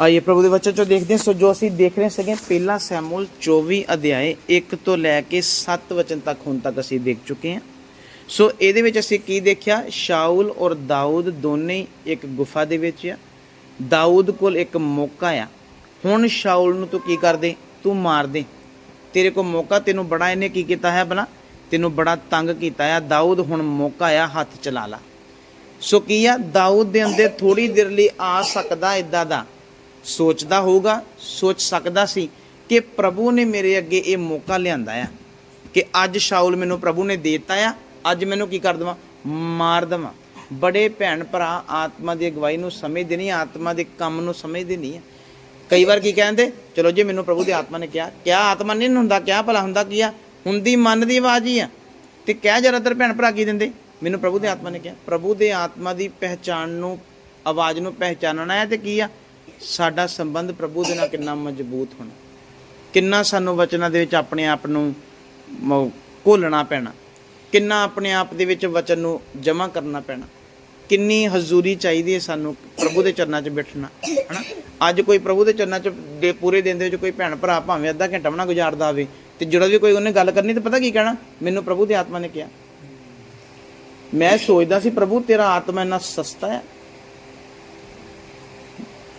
ਆइए ਪ੍ਰਭੂ ਦੇ ਵਚਨ ਚੋਂ ਦੇਖਦੇ ਹਾਂ। ਸੋ ਜੋ ਅਸੀਂ ਦੇਖ ਰਹੇ ਸੀਗੇ, ਪਹਿਲਾ ਸੈਮੂਅਲ 24 ਅਧਿਆਏ 1 ਤੋਂ ਲੈ ਕੇ 7 ਵਚਨ ਤੱਕ ਹੁਣ ਤੱਕ ਅਸੀਂ ਦੇਖ ਚੁੱਕੇ ਹਾਂ। ਸੋ ਇਹਦੇ ਵਿੱਚ ਅਸੀਂ ਕੀ ਦੇਖਿਆ? ਸ਼ਾਉਲ ਔਰ ਦਾਊਦ ਦੋਨੇ ਇੱਕ ਗੁਫਾ ਦੇ ਵਿੱਚ ਆ। ਦਾਊਦ ਕੋਲ ਇੱਕ ਮੌਕਾ ਆ। ਹੁਣ ਸ਼ਾਉਲ ਨੂੰ ਤੂੰ ਕੀ ਕਰਦੇ? ਤੂੰ ਮਾਰ ਦੇ। ਤੇਰੇ ਕੋਲ ਮੌਕਾ, ਤੈਨੂੰ ਬੜਾ ਇਹਨੇ ਕੀ ਕੀਤਾ ਹੈ ਬਣਾ ਤੈਨੂੰ ਬੜਾ ਤੰਗ ਕੀਤਾ ਆ। ਦਾਊਦ ਹੁਣ ਮੌਕਾ ਆ, ਹੱਥ ਚਲਾ ਲਾ। ਸੋ ਕੀ ਆ? ਦਾਊਦ ਦੇ ਅੰਦਰ ਥੋੜੀ ਦੇਰ ਲਈ ਆ ਸਕਦਾ ਇਦਾਂ ਦਾ। ਸੋਚਦਾ ਹੋਊਗਾ, ਸੋਚ ਸਕਦਾ ਸੀ ਕਿ ਪ੍ਰਭੂ ਨੇ ਮੇਰੇ ਅੱਗੇ ਇਹ ਮੌਕਾ ਲਿਆਂਦਾ ਆ ਕਿ ਅੱਜ ਸ਼ਾਉਲ ਮੈਨੂੰ ਪ੍ਰਭੂ ਨੇ ਦੇ ਦਿੱਤਾ ਆ। ਅੱਜ ਮੈਨੂੰ ਕੀ ਕਰ ਦਵਾਂ? ਮਾਰ ਦਵਾਂ। ਬੜੇ ਭੈਣ ਭਰਾ ਆਤਮਾ ਦੀ ਅਗਵਾਈ ਨੂੰ ਸਮਝਦੇ ਨਹੀਂ, ਆਤਮਾ ਦੇ ਕੰਮ ਨੂੰ ਸਮਝਦੇ ਨਹੀਂ ਆ। ਕਈ ਵਾਰ ਕੀ ਕਹਿੰਦੇ? ਚਲੋ ਜੀ, ਮੈਨੂੰ ਪ੍ਰਭੂ ਦੀ ਆਤਮਾ ਨੇ ਕਿਹਾ। ਕਿਆ ਆਤਮਾ ਨਹੀਂ ਹੁੰਦਾ ਕਿਆ ਭਲਾ ਹੁੰਦਾ ਕੀ ਆ? ਹੁੰਦੀ ਮਨ ਦੀ ਆਵਾਜ਼ ਹੀ ਆ। ਤੇ ਕਹਿ ਜ਼ਿਆਦਾਤਰ ਭੈਣ ਭਰਾ ਕੀ ਦਿੰਦੇ? ਮੈਨੂੰ ਪ੍ਰਭੂ ਦੀ ਆਤਮਾ ਨੇ ਕਿਹਾ। ਪ੍ਰਭੂ ਦੇ ਆਤਮਾ ਦੀ ਪਹਿਚਾਣ ਨੂੰ, ਆਵਾਜ਼ ਨੂੰ ਪਹਿਚਾਨਣਾ ਹੈ ਤੇ ਕੀ ਆ? ਸਾਡਾ ਸੰਬੰਧ ਪ੍ਰਭੂ ਦੇ ਨਾਲ ਕਿੰਨਾ ਮਜ਼ਬੂਤ ਹੋਣਾ। ਕਿੰਨਾ ਸਾਨੂੰ ਵਚਨਾਂ ਦੇ ਵਿੱਚ ਆਪਣੇ ਆਪ ਨੂੰ ਮ- ਘੋਲਣਾ ਪੈਣਾ। ਕਿੰਨਾ ਆਪਣੇ ਆਪ ਦੇ ਵਿੱਚ ਵਚਨ ਨੂੰ ਜਮ੍ਹਾਂ ਕਰਨਾ ਪੈਣਾ। ਕਿੰਨੀ ਹਜ਼ੂਰੀ ਚਾਹੀਦੀ ਹੈ ਸਾਨੂੰ ਪ੍ਰਭੂ ਦੇ ਚਰਨਾਂ 'ਚ ਬੈਠਣਾ, ਹਨਾ? ਅੱਜ ਕੋਈ ਪ੍ਰਭੂ ਦੇ ਚਰਨਾਂ 'ਚ ਦੇ ਪੂਰੇ ਦਿਨ ਦੇ ਵਿੱਚ ਕੋਈ ਭੈਣ ਭਰਾ ਭਾਵੇਂ ਅੱਧਾ ਘੰਟਾ ਬਣਾ ਗੁਜ਼ਾਰਦਾ ਹੋਵੇ ਤੇ ਜਦੋਂ ਵੀ ਕੋਈ ਉਹਨੇ ਗੱਲ ਕਰਨੀ ਤਾਂ ਪਤਾ ਕੀ ਕਹਿਣਾ? ਮੈਨੂੰ ਪ੍ਰਭੂ ਦੀ ਆਤਮਾ ਨੇ ਕਿਹਾ। ਮੈਂ ਸੋਚਦਾ ਸੀ, ਪ੍ਰਭੂ, ਤੇਰਾ ਆਤਮਾ ਇੰਨਾ ਸਸਤਾ ਹੈ।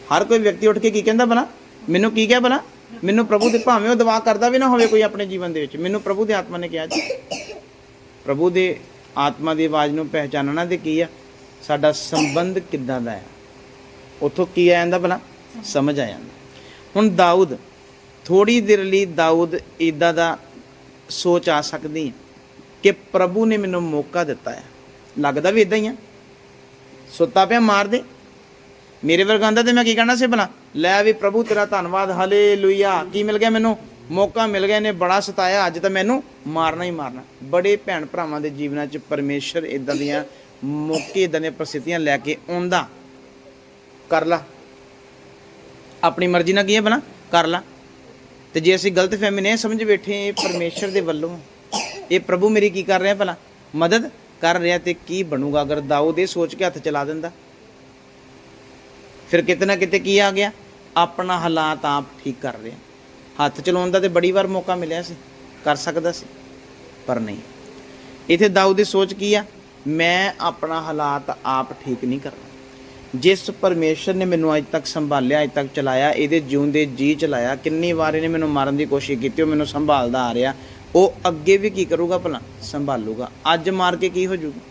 ਹਰ ਕੋਈ ਵਿਅਕਤੀ ਉੱਠ ਕੇ ਕੀ ਕਹਿੰਦਾ ਬਣਾ ਮੈਨੂੰ ਕੀ ਕਿਹਾ ਬਣਾ ਮੈਨੂੰ ਪ੍ਰਭੂ ਦੇ ਭਾਵੇਂ ਉਹ ਦਵਾ ਕਰਦਾ ਵੀ ਨਾ ਹੋਵੇ ਕੋਈ ਆਪਣੇ ਜੀਵਨ ਦੇ ਵਿੱਚ, ਮੈਨੂੰ ਪ੍ਰਭੂ ਦੇ ਆਤਮਾ ਨੇ ਕਿਹਾ ਜੀ। ਪ੍ਰਭੂ ਦੇ ਆਤਮਾ ਦੀ ਆਵਾਜ਼ ਨੂੰ ਪਹਿਚਾਨਣਾ ਤੇ ਕੀ ਆ? ਸਾਡਾ ਸੰਬੰਧ ਕਿੱਦਾਂ ਦਾ ਹੈ ਉਥੋਂ ਕੀ ਆ ਜਾਂਦਾ ਬਣਾ ਸਮਝ ਆ ਜਾਂਦਾ। ਹੁਣ ਦਾਊਦ ਥੋੜੀ ਦੇਰ ਲਈ ਦਾਊਦ ਇਦਾਂ ਦਾ ਸੋਚ ਆ ਸਕਦੀ ਹੈ ਕਿ ਪ੍ਰਭੂ ਨੇ ਮੈਨੂੰ ਮੌਕਾ ਦਿੱਤਾ ਹੈ ਲੱਗਦਾ ਵੀ ਇਦਾਂ ਹੀ ਆ। ਸੁੱਤਾ ਪਿਆ ਮਾਰ ਦੇ। ਮੇਰੇ ਵਰਗਾ ਦਾ ਤੇ ਮੈਂ ਕੀ ਕਹਿਣਾ ਸੀ ਭਲਾ ਲੈ ਵੀ ਪ੍ਰਭੂ, ਤੇਰਾ ਧੰਨਵਾਦ, ਹਾਲੇਲੂਇਆ। ਕੀ ਮਿਲ ਗਿਆ ਮੈਨੂੰ? ਮੌਕਾ ਮਿਲ ਗਿਆ ਨੇ ਬੜਾ ਸਤਾਇਆ। ਅੱਜ ਤਾਂ ਮੈਨੂੰ ਮਾਰਨਾ ਹੀ ਮਾਰਨਾ। ਬੜੇ ਭੈਣ ਭਰਾਵਾਂ ਦੇ ਜੀਵਨਾਂ 'ਚ ਪਰਮੇਸ਼ਰ ਇਦਾਂ ਦੀਆਂ ਮੌਕੇ ਇਦਾਂ ਦੀਆਂ ਪ੍ਰਸਥਿਤੀਆਂ ਲੈ ਕੇ ਆਉਂਦਾ। ਕਰ ਲਾ। ਆਪਣੀ ਮਰਜ਼ੀ ਨਾਲ ਕੀ ਹੈ ਬਣਾ ਕਰ ਲਾ। ਤੇ ਜੇ ਅਸੀਂ ਗਲਤ ਫਹਿਮੀ ਨੇ ਸਮਝ ਬੈਠੇ, ਇਹ ਪਰਮੇਸ਼ਰ ਦੇ ਵੱਲੋਂ। ਇਹ ਪ੍ਰਭੂ ਮੇਰੀ ਕੀ ਕਰ ਰਿਹਾ ਭਲਾ? ਮਦਦ ਕਰ ਰਿਹਾ ਤੇ ਕੀ ਬਣੂਗਾ? ਅਗਰ ਦਾਊਦ ਇਹ ਸੋਚ ਕੇ ਹੱਥ ਚਲਾ ਦਿੰਦਾ ਫਿਰ ਕਿਤੇ ਨਾ ਕਿਤੇ ਕੀ ਆ ਗਿਆ? ਆਪਣਾ ਹਾਲਾਤ ਆਪ ਠੀਕ ਕਰ ਰਿਹਾ। ਹੱਥ ਚਲਾਉਣ ਦਾ ਤੇ ਬੜੀ ਵਾਰ ਮੌਕਾ ਮਿਲਿਆ ਸੀ। ਕਰ ਸਕਦਾ ਸੀ, ਪਰ ਨਹੀਂ। ਇਥੇ ਦਾਊਦ ਦੀ ਸੋਚ ਕੀ ਆ? ਮੈਂ ਆਪਣਾ ਹਾਲਾਤ ਆਪ ਠੀਕ ਨਹੀਂ ਕਰਨਾ ਜਿਸ ਪਰਮੇਸ਼ਰ ਨੇ ਮੈਨੂੰ ਅੱਜ ਤੱਕ ਸੰਭਾਲਿਆ, ਅੱਜ ਤੱਕ ਚਲਾਇਆ, ਇਹਦੇ ਜਿਉਂਦੇ ਜੀ ਚਲਾਇਆ, ਕਿੰਨੀ ਵਾਰ ਇਹਨੇ ਮੈਨੂੰ ਮਾਰਨ ਦੀ ਕੋਸ਼ਿਸ਼ ਕੀਤੀ, ਉਹ ਮੈਨੂੰ ਸੰਭਾਲਦਾ ਆ ਰਿਹਾ। ਉਹ ਅੱਗੇ ਵੀ ਕੀ ਕਰੂਗਾ ਭਲਾ? ਸੰਭਾਲੂਗਾ। ਅੱਜ ਮਾਰ ਕੇ ਕੀ ਹੋ ਜਾਊਗਾ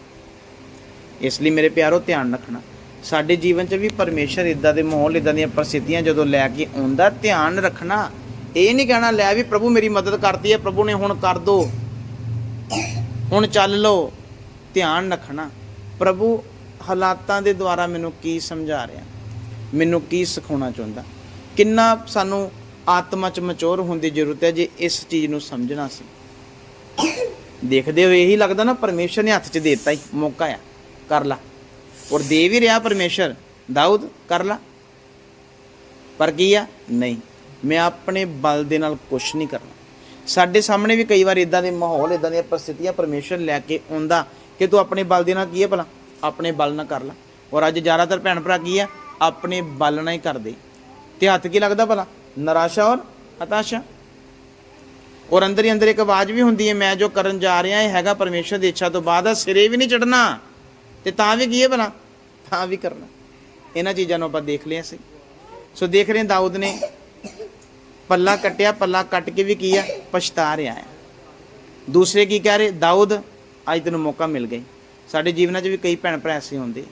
ਇਸ ਲਈ ਮੇਰੇ ਪਿਆਰੋ, ਧਿਆਨ ਰੱਖਣਾ। ਸਾਡੇ ਜੀਵਨ 'ਚ ਵੀ ਪਰਮੇਸ਼ਰ ਇਦਾਂ ਦੇ ਮਾਹੌਲ ਇਦਾਂ ਦੀਆਂ ਪ੍ਰਸਿੱਧੀਆਂ ਜਦੋਂ ਲੈ ਕੇ ਆਉਂਦਾ, ਧਿਆਨ ਰੱਖਣਾ, ਇਹ ਨਹੀਂ ਕਹਿਣਾ, ਲੈ ਵੀ ਪ੍ਰਭੂ ਮੇਰੀ ਮਦਦ ਕਰਦੀ ਹੈ, ਪ੍ਰਭੂ ਨੇ ਹੁਣ ਕਰ ਦੋ। ਹੁਣ ਚੱਲ ਲਓ। ਧਿਆਨ ਰੱਖਣਾ। ਪ੍ਰਭੂ ਹਾਲਾਤਾਂ ਦੇ ਦੁਆਰਾ ਮੈਨੂੰ ਕੀ ਸਮਝਾ ਰਿਹਾ? ਮੈਨੂੰ ਕੀ ਸਿਖਾਉਣਾ ਚਾਹੁੰਦਾ? ਕਿੰਨਾ ਸਾਨੂੰ ਆਤਮਾ 'ਚ ਮਚੋਰ ਹੋਣ ਦੀ ਜ਼ਰੂਰਤ ਹੈ ਜੇ ਇਸ ਚੀਜ਼ ਨੂੰ ਸਮਝਣਾ ਸੀ? ਦੇਖਦੇ ਹੋਏ ਇਹੀ ਲੱਗਦਾ ਨਾ, ਪਰਮੇਸ਼ਰ ਨੇ ਹੱਥ 'ਚ ਦੇ ਦਿੱਤਾ ਹੀ, ਮੌਕਾ ਆ। ਕਰ ਲਾ। ਔਰ ਦੇ ਵੀ ਰਿਹਾ ਪਰਮੇਸ਼ਰ। ਦਾਊਦ, ਕਰ ਲਾ। ਪਰ ਕੀ ਆ? ਨਹੀਂ। ਮੈਂ ਆਪਣੇ ਬਲ ਦੇ ਨਾਲ ਕੁਝ ਨਹੀਂ ਕਰਨਾ। ਸਾਡੇ ਸਾਹਮਣੇ ਵੀ ਕਈ ਵਾਰ ਇਦਾਂ ਦੇ ਮਾਹੌਲ ਇਦਾਂ ਦੀਆਂ ਪਰਿਸਥਿਤੀਆਂ ਪਰਮੇਸ਼ਰ ਲੈ ਕੇ ਆਉਂਦਾ ਕਿ ਤੂੰ ਆਪਣੇ ਬਲ ਦੇ ਨਾਲ ਕੀ ਹੈ ਭਲਾ? ਆਪਣੇ ਬਲ ਨਾਲ ਕਰ ਲਾ। ਔਰ ਅੱਜ ਜ਼ਿਆਦਾਤਰ ਭੈਣ ਭਰਾ ਕੀ ਆ? ਆਪਣੇ ਬਲ ਨਾਲ ਹੀ ਕਰਦੇ। ਤੇ ਹੱਥ ਕੀ ਲੱਗਦਾ ਭਲਾ? ਨਿਰਾਸ਼ਾ ਔਰ ਹਤਾਸ਼ਾ। ਔਰ ਅੰਦਰ ਹੀ ਅੰਦਰ ਇੱਕ ਆਵਾਜ਼ ਵੀ ਹੁੰਦੀ ਹੈ, ਮੈਂ ਜੋ ਕਰਨ ਜਾ ਰਿਹਾ, ਇਹ ਹੈਗਾ ਪਰਮੇਸ਼ਰ ਦੀ ਇੱਛਾ ਤੋਂ ਬਾਅਦ ਆ, ਸਿਰੇ ਵੀ ਨਹੀਂ ਚੜਨਾ ਤੇ ਤਾਂ ਵੀ ਕੀ ਹੈ ਭਲਾ? ਤਾਂ ਵੀ ਕਰਨਾ। ਇਹਨਾਂ ਚੀਜ਼ਾਂ ਨੂੰ ਆਪਾਂ ਦੇਖ ਲਿਆ ਸੀ। ਸੋ ਦੇਖ ਰਹੇ ਦਾਊਦ ਨੇ ਪੱਲਾ ਕੱਟਿਆ, ਪੱਲਾ ਕੱਟ ਕੇ ਵੀ ਕੀ ਆ? ਪਛਤਾ ਰਿਹਾ ਹੈ। ਦੂਸਰੇ ਕੀ ਕਹਿ ਰਹੇ? ਦਾਊਦ, ਅੱਜ ਤੈਨੂੰ ਮੌਕਾ ਮਿਲ ਗਿਆ। ਸਾਡੇ ਜੀਵਨਾਂ 'ਚ ਵੀ ਕਈ ਭੈਣ ਭਰਾ ਐਸੇ ਹੁੰਦੇ।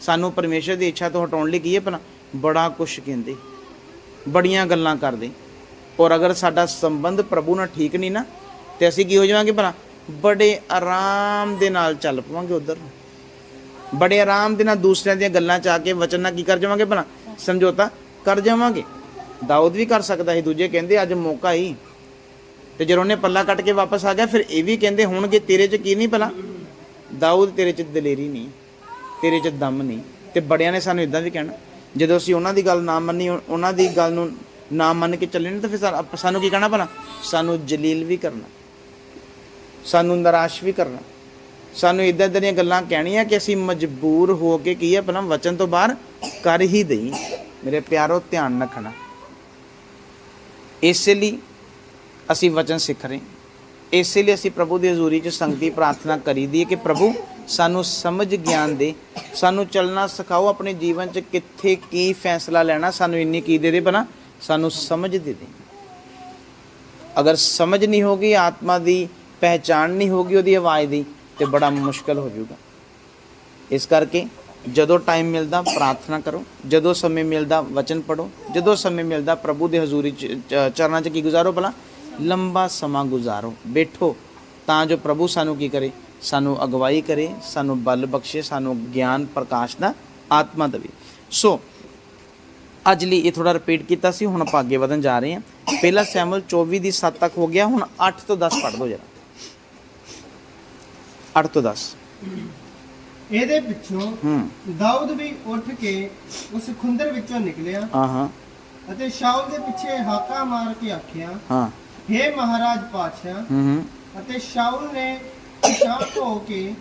ਸਾਨੂੰ ਪਰਮੇਸ਼ਰ ਦੀ ਇੱਛਾ ਤੋਂ ਹਟਾਉਣ ਲਈ ਕੀ ਹੈ ਭਲਾ? ਬੜਾ ਕੁਛ ਕਹਿੰਦੇ। ਬੜੀਆਂ ਗੱਲਾਂ ਕਰਦੇ। ਔਰ ਅਗਰ ਸਾਡਾ ਸੰਬੰਧ ਪ੍ਰਭੂ ਨਾਲ ਠੀਕ ਨਹੀਂ ਨਾ, ਤੇ ਅਸੀਂ ਕੀ ਹੋ ਜਾਵਾਂਗੇ ਭਲਾ? ਬੜੇ ਆਰਾਮ ਦੇ ਨਾਲ ਚੱਲ ਪਵਾਂਗੇ ਉਧਰ ਨੂੰ। ਬੜੇ ਆਰਾਮ ਦੇ ਨਾਲ ਦੂਸਰਿਆਂ ਦੀਆਂ ਗੱਲਾਂ ਚ ਆ ਕੇ ਵਚਨ ਨਾਲ ਕੀ ਕਰ ਜਾਵਾਂਗੇ ਭਲਾ? ਸਮਝੌਤਾ ਕਰ ਜਾਵਾਂਗੇ। ਦਾਊਦ ਵੀ ਕਰ ਸਕਦਾ ਸੀ, ਦੂਜੇ ਕਹਿੰਦੇ ਅੱਜ ਮੌਕਾ ਹੀ। ਤੇ ਜਦੋਂ ਉਹਨੇ ਪੱਲਾ ਕੱਟ ਕੇ ਵਾਪਸ ਆ ਗਿਆ, ਫਿਰ ਇਹ ਵੀ ਕਹਿੰਦੇ ਹੋਣਗੇ, ਤੇਰੇ ਚ ਕੀ ਨਹੀਂ ਭਲਾ? ਦਾਊਦ ਤੇਰੇ ਚ ਦਲੇਰੀ ਨਹੀਂ, ਤੇਰੇ ਚ ਦਮ ਨਹੀਂ। ਤੇ ਬੜਿਆਂ ਨੇ ਸਾਨੂੰ ਇਦਾਂ ਵੀ ਕਹਿਣਾ, ਜਦੋਂ ਅਸੀਂ ਉਹਨਾਂ ਦੀ ਗੱਲ ਨਾ ਮੰਨੀ ਉਹਨਾਂ ਦੀ ਗੱਲ ਨੂੰ ਨਾ ਮੰਨ ਕੇ ਚੱਲੇ ਨਾ, ਤਾਂ ਫਿਰ ਸਾਨੂੰ ਕੀ ਕਹਿਣਾ ਭਲਾ? ਸਾਨੂੰ ਜਲੀਲ ਵੀ ਕਰਨਾ। ਸਾਨੂੰ ਨਿਰਾਸ਼ ਵੀ ਕਰਨਾ। ਸਾਨੂੰ ਇਦਾਂ ਦੀਆਂ ਗੱਲਾਂ ਕਹਿਣੀਆਂ ਕਿ ਅਸੀਂ ਮਜਬੂਰ ਹੋ ਕੇ ਕੀ ਹੈ ਪਹਿਲਾਂ ਵਚਨ ਤੋਂ ਬਾਹਰ ਕਰ ਹੀ ਦਈ। ਮੇਰੇ ਪਿਆਰੋ, ਧਿਆਨ ਰੱਖਣਾ। ਇਸੇ ਲਈ ਅਸੀਂ ਵਚਨ ਸਿੱਖ ਰਹੇ ਇਸੇ ਲਈ ਅਸੀਂ ਪ੍ਰਭੂ ਦੀ ਹਜ਼ੂਰੀ 'ਚ ਸੰਗਤੀ ਪ੍ਰਾਰਥਨਾ ਕਰੀਦੀ ਹੈ ਕਿ ਪ੍ਰਭੂ ਸਾਨੂੰ ਸਮਝ ਗਿਆਨ ਦੇ, ਸਾਨੂੰ ਚੱਲਣਾ ਸਿਖਾਓ ਆਪਣੇ ਜੀਵਨ 'ਚ ਕਿੱਥੇ ਕੀ ਫੈਸਲਾ ਲੈਣਾ, ਸਾਨੂੰ ਇੰਨੀ ਕੀ ਦੇ ਦੇ ਬਣਾ ਸਾਨੂੰ ਸਮਝ ਦੇ ਦੇ। ਅਗਰ ਸਮਝ ਨਹੀਂ ਹੋਗੀ, ਆਤਮਾ ਦੀ ਪਹਿਚਾਣ ਨਹੀਂ ਹੋਗੀ, ਉਹਦੀ ਆਵਾਜ਼ ਦੀ ਤੇ ਬੜਾ ਮੁਸ਼ਕਲ ਹੋ ਜਾਊਗਾ। ਇਸ ਕਰਕੇ ਜਦੋਂ ਟਾਈਮ ਮਿਲਦਾ, ਪ੍ਰਾਰਥਨਾ ਕਰੋ। ਜਦੋਂ ਸਮੇਂ ਮਿਲਦਾ, ਵਚਨ ਪੜੋ ਜਦੋਂ ਸਮੇਂ ਮਿਲਦਾ, ਪ੍ਰਭੂ ਦੇ ਹਜ਼ੂਰੀ ਚ, ਚ- ਚਰਨਾਂ 'ਚ ਕੀ ਗੁਜ਼ਾਰੋ ਭਲਾ? ਲੰਬਾ ਸਮਾਂ ਗੁਜ਼ਾਰੋ। ਬੈਠੋ। ਤਾਂ ਜੋ ਪ੍ਰਭੂ ਸਾਨੂੰ ਕੀ ਕਰੇ? ਸਾਨੂੰ ਅਗਵਾਈ ਕਰੇ, ਸਾਨੂੰ ਬਲ ਬਖਸ਼ੇ, ਸਾਨੂੰ ਗਿਆਨ ਪ੍ਰਕਾਸ਼ ਦਾ ਆਤਮਾ ਦੇਵੇ। ਸੋ ਅੱਜ ਲਈ ਇਹ ਥੋੜਾ ਰਿਪੀਟ ਕੀਤਾ ਸੀ, ਹੁਣ ਆਪਾਂ ਅੱਗੇ ਵਧਣ ਜਾ ਰਹੇ ਹਾਂ। ਪਹਿਲਾ ਸੈਮੂਅਲ 24 ਦੀ 7 ਤੱਕ ਹੋ ਗਿਆ, ਹੁਣ 8 ਤੋਂ 10 ਪੜ੍ਹ ਲਓ ਜਰਾ। 8 ਤੋਂ 10 ਇਹਦੇ ਪਿੱਛੋਂ ਹੂੰ। ਦਾਊਦ ਵੀ ਉੱਠ ਕੇ ਉਸ ਖੁੰਦਰ ਵਿੱਚੋਂ ਨਿਕਲਿਆ ਹਾਂ ਹਾਂ ਅਤੇ ਸ਼ਾਉਲ ਦੇ ਪਿੱਛੇ ਹਾਕਾ ਮਾਰ ਕੇ ਆਖਿਆ ਹਾਂ। हे ਮਹਾਰਾਜ ਪਾਤਸ਼ਾਹ। ਹੂੰ ਹੂੰ। ਅਤੇ ਸ਼ਾਉਲ ਨੇ ਪਿਸ਼ਾਬ ਹੋ ਕੇ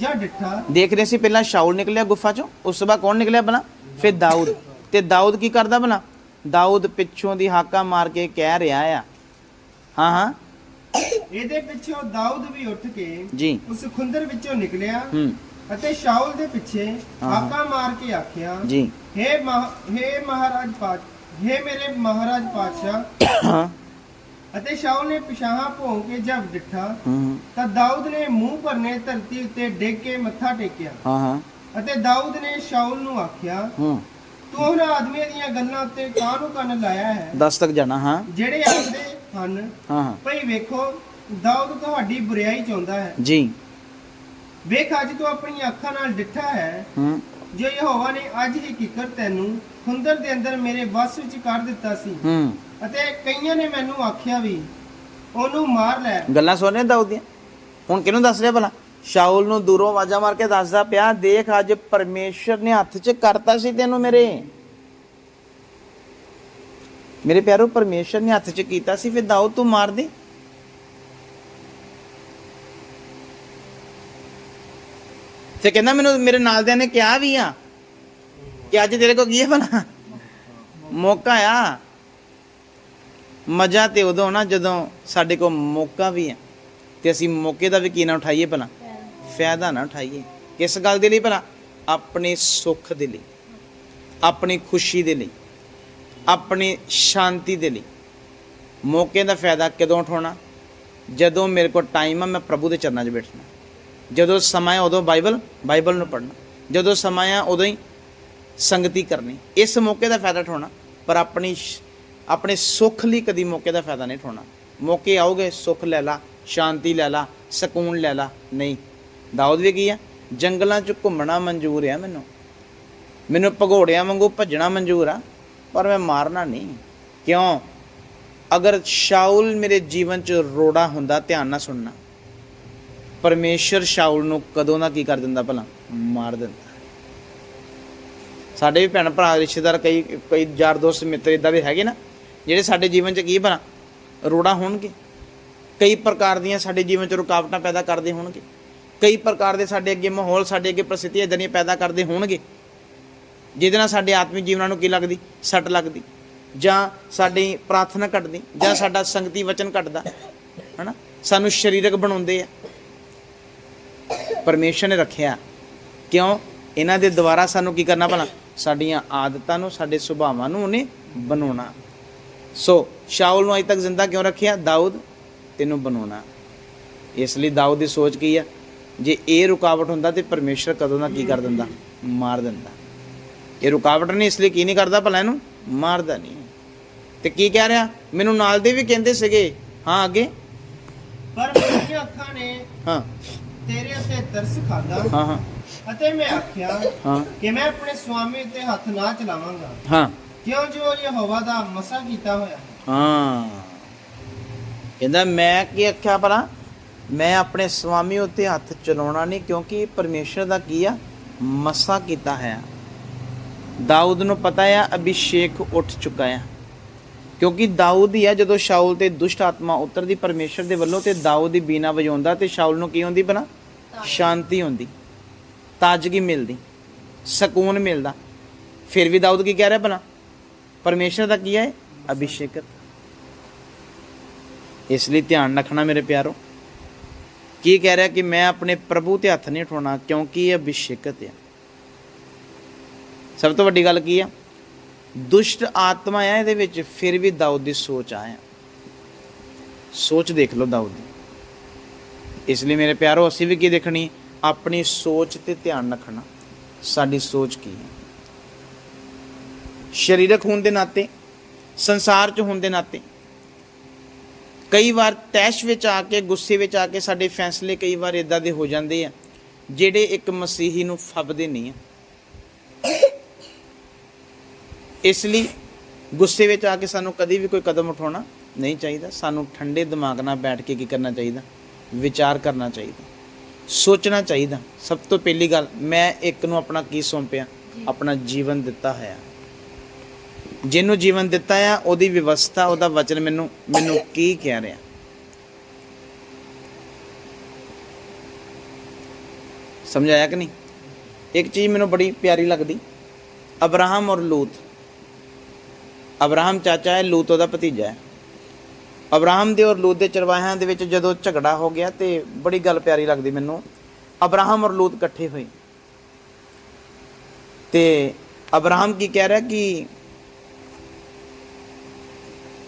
ਜਾ ਡਿੱਠਾ। ਦੇਖ ਰਹੇ ਸੀ ਪਹਿਲਾਂ ਸ਼ਾਉਲ ਨਿਕਲਿਆ ਗੁਫਾ ਚੋਂ ਉਸ ਤੋਂ ਬਾਅਦ ਕੌਣ ਨਿਕਲਿਆ ਬਣਾ ਫਿਰ ਦਾਊਦ। ਤੇ ਦਾਊਦ ਕੀ ਕਰਦਾ ਬਣਾ ਦਾਊਦ ਪਿੱਛੋਂ ਦੀ ਹਾਕਾ ਮਾਰ ਕੇ ਕਹਿ ਰਿਹਾ ਆ। ਹਾਂ ਹਾਂ। ਇਹਦੇ ਪਿੱਛੋਂ ਦਾਊਦ ਵੀ ਉੱਠ ਕੇ ਜੀ ਉਸ ਖੁੰਦਰ ਵਿੱਚੋਂ ਨਿਕਲਿਆ ਹੂੰ ਅਤੇ ਸ਼ਾਉਲ ਦੇ ਪਿੱਛੇ ਹਾਂ। ਹਾਕਾ ਮਾਰ ਕੇ ਆਖਿਆ ਜੀ हे ਮਹਾ- हे ਮਹਾਰਾਜ ਪਾਤ हे ਮੇਰੇ ਮਹਾਰਾਜ ਪਾਤਸ਼ਾਹ ਹਾਂ ਅਤੇ ਸ਼ਾਉਲ ਨੇ ਪਿਸ਼ਾਹਾਂ ਭੌਂ ਕੇ ਜਦ ਡਿੱਠਾ ਹੂੰ ਤਾਂ ਦਾਊਦ ਨੇ ਮੂੰਹ ਭਰਨੇ ਧਰਤੀ ਉੱਤੇ ਡਿੱਗ ਕੇ ਮੱਥਾ ਟੇਕਿਆ ਹਾਂ ਹਾਂ ਅਤੇ ਦਾਊਦ ਨੇ ਸ਼ਾਉਲ ਨੂੰ ਆਖਿਆ ਹੂੰ ਤੂੰ ਉਹਨਾਂ ਆਦਮੀਆਂ ਦੀਆਂ ਗੱਲਾਂ ਉੱਤੇ ਕਾਹਨੂੰ ਕੰਨ ਲਾਇਆ ਹੈ 10 ਤੱਕ ਜਾਣਾ ਹਾਂ ਜਿਹੜੇ ਆਖਦੇ ਹਨ ਹਾਂ ਹਾਂ ਭਈ ਵੇਖੋ ਦਾਊਦ ਤੁਹਾਡੀ ਬੁਰੀਾਈ ਚਾਹੁੰਦਾ ਹੈ। ਜੀ। ਵੇਖ ਅੱਜ ਤੂੰ ਆਪਣੀਆਂ ਅੱਖਾਂ ਨਾਲ ਡਿੱਠਾ ਹੈ। ਹੂੰ। ਜੋ ਯਹੋਵਾ ਨੇ ਅੱਜ ਹੀ ਕਿਕਰ ਤੈਨੂੰ ਖੁੰਦਰ ਦੇ ਅੰਦਰ ਮੇਰੇ ਵੱਸ ਵਿੱਚ ਕਰ ਦਿੱਤਾ ਸੀ। ਹੂੰ। ਅਤੇ ਕਈਆਂ ਨੇ ਮੈਨੂੰ ਆਖਿਆ ਵੀ ਉਹਨੂੰ ਮਾਰ ਲੈ। ਗੱਲਾਂ ਸੁਣ ਦਾਊਦ ਦੀਆਂ? ਹੁਣ ਕਿਹਨੂੰ ਦੱਸ ਰਿਹਾ ਭਲਾ? ਸ਼ਾਉਲ ਨੂੰ ਦੂਰੋਂ ਆਵਾਜ਼ਾਂ ਮਾਰ ਕੇ ਦੱਸਦਾ ਪਿਆ ਦੇਖ ਅੱਜ ਪਰਮੇਸ਼ਰ ਨੇ ਹੱਥ 'ਚ ਕਰਤਾ ਸੀ ਤੈਨੂੰ ਮੇਰੇ। ਮੇਰੇ ਪਿਆਰੋ ਪਰਮੇਸ਼ਰ ਨੇ ਹੱਥ 'ਚ ਕੀਤਾ ਸੀ ਫਿਰ ਦਾਊਦ ਤੂੰ ਮਾਰ ਦੇ। ਤੇ ਕਹਿੰਦਾ ਮੈਨੂੰ ਮੇਰੇ ਨਾਲਦਿਆਂ ਨੇ ਕਿਹਾ ਵੀ ਆ ਕਿ ਅੱਜ ਤੇਰੇ ਕੋਲ ਕੀ ਹੈ ਭਲਾ? ਮੌਕਾ ਆ। ਮਜ਼ਾ ਤੇ ਉਦੋਂ ਨਾ ਜਦੋਂ ਸਾਡੇ ਕੋਲ ਮੌਕਾ ਵੀ ਆ। ਤੇ ਅਸੀਂ ਮੌਕੇ ਦਾ ਵੀ ਕੀ ਨਾ ਉਠਾਈਏ ਭਲਾ? ਫਾਇਦਾ ਨਾ ਉਠਾਈਏ। ਕਿਸ ਗੱਲ ਦੇ ਲਈ ਭਲਾ? ਆਪਣੇ ਸੁੱਖ ਦੇ ਲਈ। ਆਪਣੀ ਖੁਸ਼ੀ ਦੇ ਲਈ। ਆਪਣੀ ਸ਼ਾਂਤੀ ਦੇ ਲਈ। ਮੌਕੇ ਦਾ ਫਾਇਦਾ ਕਦੋਂ ਉਠਾਉਣਾ? ਜਦੋਂ ਮੇਰੇ ਕੋਲ ਟਾਈਮ ਆ, ਮੈਂ ਪ੍ਰਭੂ ਦੇ ਚਰਨਾਂ 'ਚ ਬੈਠਣਾ। ਜਦੋਂ ਸਮਾਂ ਹੈ ਉਦੋਂ ਬਾਈਬਲ ਬਾਈਬਲ ਨੂੰ ਪੜ੍ਹਨਾ। ਜਦੋਂ ਸਮਾਂ ਆ ਉਦੋਂ ਹੀ ਸੰਗਤੀ ਕਰਨੀ। ਇਸ ਮੌਕੇ ਦਾ ਫਾਇਦਾ ਉਠਾਉਣਾ, ਪਰ ਆਪਣੀ ਸ਼- ਆਪਣੇ ਸੁੱਖ ਲਈ ਕਦੀ ਮੌਕੇ ਦਾ ਫਾਇਦਾ ਨਹੀਂ ਉਠਾਉਣਾ। ਮੌਕੇ ਆਉਗੇ ਸੁੱਖ ਲੈ ਲਾ, ਸ਼ਾਂਤੀ ਲੈ ਲਾ, ਸਕੂਨ ਲੈ ਲਾ। ਨਹੀਂ। ਦਾਊਦ ਵੀ ਕੀ ਆ? ਜੰਗਲਾਂ 'ਚ ਘੁੰਮਣਾ ਮਨਜ਼ੂਰ ਆ ਮੈਨੂੰ। ਮੈਨੂੰ ਭਗੋੜਿਆਂ ਵਾਂਗੂ ਭੱਜਣਾ ਮਨਜ਼ੂਰ ਆ, ਪਰ ਮੈਂ ਮਾਰਨਾ ਨਹੀਂ। ਕਿਉਂ? ਅਗਰ ਸ਼ਾਉਲ ਮੇਰੇ ਜੀਵਨ 'ਚ ਰੋੜਾ ਹੁੰਦਾ, ਧਿਆਨ ਨਾਲ ਸੁਣਨਾ। ਪਰਮੇਸ਼ਰ ਸ਼ਾਉਲ ਨੂੰ ਕਦੋਂ ਨਾ ਕੀ ਕਰ ਦਿੰਦਾ ਭਲਾ? ਮਾਰ ਦਿੰਦਾ। ਸਾਡੇ ਵੀ ਭੈਣ ਭਰਾ, ਰਿਸ਼ਤੇਦਾਰ ਕਈ ਕਈ ਯਾਰ ਦੋਸਤ, ਮਿੱਤਰ ਇਦਾਂ ਦੇ ਹੈਗੇ ਨਾ, ਜਿਹੜੇ ਸਾਡੇ ਜੀਵਨ 'ਚ ਕੀ ਭਲਾ? ਰੋੜਾ ਹੋਣਗੇ। ਕਈ ਪ੍ਰਕਾਰ ਦੀਆਂ ਸਾਡੇ ਜੀਵਨ 'ਚ ਰੁਕਾਵਟਾਂ ਪੈਦਾ ਕਰਦੇ ਹੋਣਗੇ। ਕਈ ਪ੍ਰਕਾਰ ਦੇ ਸਾਡੇ ਅੱਗੇ ਮਾਹੌਲ, ਸਾਡੇ ਅੱਗੇ ਪ੍ਰਸਥਿਤੀਆਂ ਇਦਾਂ ਦੀਆਂ ਪੈਦਾ ਕਰਦੇ ਹੋਣਗੇ। ਜਿਹਦੇ ਨਾਲ ਸਾਡੇ ਆਤਮਿਕ ਜੀਵਨਾਂ ਨੂੰ ਕੀ ਲੱਗਦੀ? ਸੱਟ ਲੱਗਦੀ। ਜਾਂ ਸਾਡੀ ਪ੍ਰਾਰਥਨਾ ਘਟਦੀ, ਜਾਂ ਸਾਡਾ ਸੰਗਤੀ ਵਚਨ ਘਟਦਾ। ਹਨਾ? ਸਾਨੂੰ ਸਰੀਰਕ ਬਣਾਉਂਦੇ ਆ। ਪਰਮੇਸ਼ਰ ਨੇ ਰੱਖਿਆ। ਕਿਉਂ? ਇਹਨਾਂ ਦੇ ਦੁਆਰਾ ਸਾਨੂੰ ਕੀ ਕਰਨਾ ਭਲਾ? ਸਾਡੀਆਂ ਆਦਤਾਂ ਨੂੰ ਸਾਡੇ ਸੁਭਾਵਾਂ ਨੂੰ ਉਹਨੇ ਬਣਾਉਣਾ। ਸੋ ਸ਼ਾਉਲ ਨੂੰ ਅਜੇ ਤੱਕ ਜ਼ਿੰਦਾ ਕਿਉਂ ਰੱਖਿਆ? ਦਾਊਦ ਤੈਨੂੰ ਬਣਾਉਣਾ। ਇਸ ਲਈ ਦਾਊਦ ਦੀ ਸੋਚ ਕੀ ਆ? ਜੇ ਇਹ ਰੁਕਾਵਟ ਹੁੰਦਾ ਤੇ ਪਰਮੇਸ਼ਰ ਕਦੋਂ ਦਾ ਕੀ ਕਰ ਦਿੰਦਾ? ਮਾਰ ਦਿੰਦਾ। ਇਹ ਰੁਕਾਵਟ ਨਹੀਂ ਇਸ ਲਈ ਕੀ ਨਹੀਂ ਕਰਦਾ ਭਲਾ ਇਹਨੂੰ? ਮਾਰਦਾ ਨਹੀਂ। ਤੇ ਕੀ ਕਹਿ ਰਿਹਾ? ਮੈਨੂੰ ਨਾਲ ਦੇ ਵੀ ਕਹਿੰਦੇ ਸੀਗੇ। ਹਾਂ ਅੱਗੇ। ਪਰ ਮੇਰੀਆਂ ਅੱਖਾਂ ਨੇ ਹਾਂ। ਤੇਰੇ ਉੱਤੇ ਤਰਸ ਖਾਦਾ ਹਾਂ ਹਾਂ। ਅਤੇ ਮੈਂ ਆਖਿਆ ਹਾਂ। ਕਿ ਮੈਂ ਆਪਣੇ ਸੁਆਮੀ ਉੱਤੇ ਹੱਥ ਨਾ ਚਲਾਵਾਂਗਾ। ਹਾਂ। ਕਿਉਂ ਜੋ ਯਹੋਵਾ ਦਾ ਮਸਾ ਕੀਤਾ ਹੋਇਆ ਹੈ। ਹਾਂ। ਕਹਿੰਦਾ ਮੈਂ ਕੀ ਆਖਿਆ ਭਲਾ? ਮੈਂ ਆਪਣੇ ਸਵਾਮੀ ਉੱਤੇ ਹੱਥ ਚਲਾਉਣਾ ਨਹੀਂ ਕਿਉਂਕਿ ਇਹ ਪਰਮੇਸ਼ਰ ਦਾ ਕੀ ਆ? ਮਸਾ ਕੀਤਾ ਹੈ ਦਾਊਦ ਨੂੰ ਪਤਾ ਆ ਅਭਿਸ਼ੇਕ ਉੱਠ ਚੁੱਕਾ ਆ। ਕਿਉਂਕਿ ਦਾਊਦ ਹੀ ਆ ਜਦੋਂ ਸ਼ਾਉਲ ਤੇ ਦੁਸ਼ਟ ਆਤਮਾ ਉਤਰਦੀ ਪਰਮੇਸ਼ਰ ਦੇ ਵੱਲੋਂ ਤੇ ਦਾਊਦ ਦੀ ਬੀਨਾ ਵਜਾਉਂਦਾ ਤੇ ਸ਼ਾਉਲ ਨੂੰ ਕੀ ਹੁੰਦੀ ਬਣਾ ਸ਼ਾਂਤੀ ਹੁੰਦੀ ਤਾਜ਼ਗੀ ਮਿਲਦੀ ਸਕੂਨ ਮਿਲਦਾ। ਫਿਰ ਵੀ ਦਾਊਦ ਕੀ ਕਹਿ ਰਿਹਾ ਭਲਾ? ਪਰਮੇਸ਼ਰ ਦਾ ਕੀ ਹੈ? ਅਭਿਸ਼ੇਕਤ ਇਸ ਲਈ ਧਿਆਨ ਰੱਖਣਾ ਮੇਰੇ ਪਿਆਰੋ। ਕੀ ਕਹਿ ਰਿਹਾ ਕਿ ਮੈਂ ਆਪਣੇ ਪ੍ਰਭੂ ਤੇ ਹੱਥ ਨਹੀਂ ਉਠਾਉਣਾ ਕਿਉਂਕਿ ਇਹ ਅਭਿਸ਼ੇਕਤ ਹੈ ਸਭ ਤੋਂ ਵੱਡੀ ਗੱਲ ਕੀ ਆ? ਦੁਸ਼ਟ ਆਤਮਾ ਆ ਇਹਦੇ ਵਿੱਚ, ਫਿਰ ਵੀ ਦਾਊਦ ਦੀ ਸੋਚ ਆਇਆ ਸੋਚ ਦੇਖ ਲਓ ਦਾਊਦ ਦੀ। ਇਸ ਲਈ ਮੇਰੇ ਪਿਆਰੋ, ਅਸੀਂ ਵੀ ਕੀ ਦੇਖਣੀ? ਆਪਣੀ ਸੋਚ ਤੇ ਧਿਆਨ ਰੱਖਣਾ। ਸਾਡੀ ਸੋਚ ਕੀ ਹੈ? ਸਰੀਰਕ ਹੋਣ ਦੇ ਨਾਤੇ, ਸੰਸਾਰ 'ਚ ਹੋਣ ਦੇ ਨਾਤੇ, ਕਈ ਵਾਰ ਤੈਸ਼ ਵਿੱਚ ਆ ਕੇ, ਗੁੱਸੇ ਵਿੱਚ ਆ ਕੇ ਸਾਡੇ ਫੈਸਲੇ ਕਈ ਵਾਰ ਇਦਾਂ ਦੇ ਹੋ ਜਾਂਦੇ ਆ, ਜਿਹੜੇ ਇੱਕ ਮਸੀਹੀ ਨੂੰ ਫੱਬਦੇ ਨਹੀਂ ਆ। ਇਸ ਲਈ ਗੁੱਸੇ ਵਿੱਚ ਆ ਕੇ ਸਾਨੂੰ ਕਦੀ ਵੀ ਕੋਈ ਕਦਮ ਉਠਾਉਣਾ ਨਹੀਂ ਚਾਹੀਦਾ। ਸਾਨੂੰ ਠੰਡੇ ਦਿਮਾਗ ਨਾਲ ਬੈਠ ਕੇ ਕੀ ਕਰਨਾ ਚਾਹੀਦਾ? ਵਿਚਾਰ ਕਰਨਾ ਚਾਹੀਦਾ। ਸੋਚਣਾ ਚਾਹੀਦਾ। ਸਭ ਤੋਂ ਪਹਿਲੀ ਗੱਲ ਮੈਂ ਇੱਕ ਨੂੰ ਆਪਣਾ ਕੀ ਸੌਂਪਿਆ? ਆਪਣਾ ਜੀਵਨ ਦਿੱਤਾ ਹੋਇਆ। ਜਿਹਨੂੰ ਜੀਵਨ ਦਿੱਤਾ ਆ ਉਹਦੀ ਵਿਵਸਥਾ ਉਹਦਾ ਵਚਨ ਮੈਨੂੰ ਮੈਨੂੰ ਕੀ ਕਹਿ ਰਿਹਾ? ਸਮਝਾਇਆ ਕਿ ਨਹੀਂ? ਇੱਕ ਚੀਜ਼ ਮੈਨੂੰ ਬੜੀ ਪਿਆਰੀ ਲੱਗਦੀ। ਅਬਰਾਹਮ ਔਰ ਲੂਤ। ਅਬਰਾਹਮ ਚਾਚਾ ਹੈ, ਲੂਤ ਉਹਦਾ ਭਤੀਜਾ ਹੈ। ਅਬਰਾਹਮ ਦੇ ਔਰ ਲੂਤ ਦੇ ਚਰਵਾਹਿਆਂ ਦੇ ਵਿੱਚ ਜਦੋਂ ਝਗੜਾ ਹੋ ਗਿਆ ਤੇ ਬੜੀ ਗੱਲ ਪਿਆਰੀ ਲੱਗਦੀ ਮੈਨੂੰ। ਅਬਰਾਹਮ ਔਰ ਲੂਤ ਇਕੱਠੇ ਹੋਏ। ਤੇ ਅਬਰਾਹਮ ਕੀ ਕਹਿ ਰਿਹਾ ਕਿ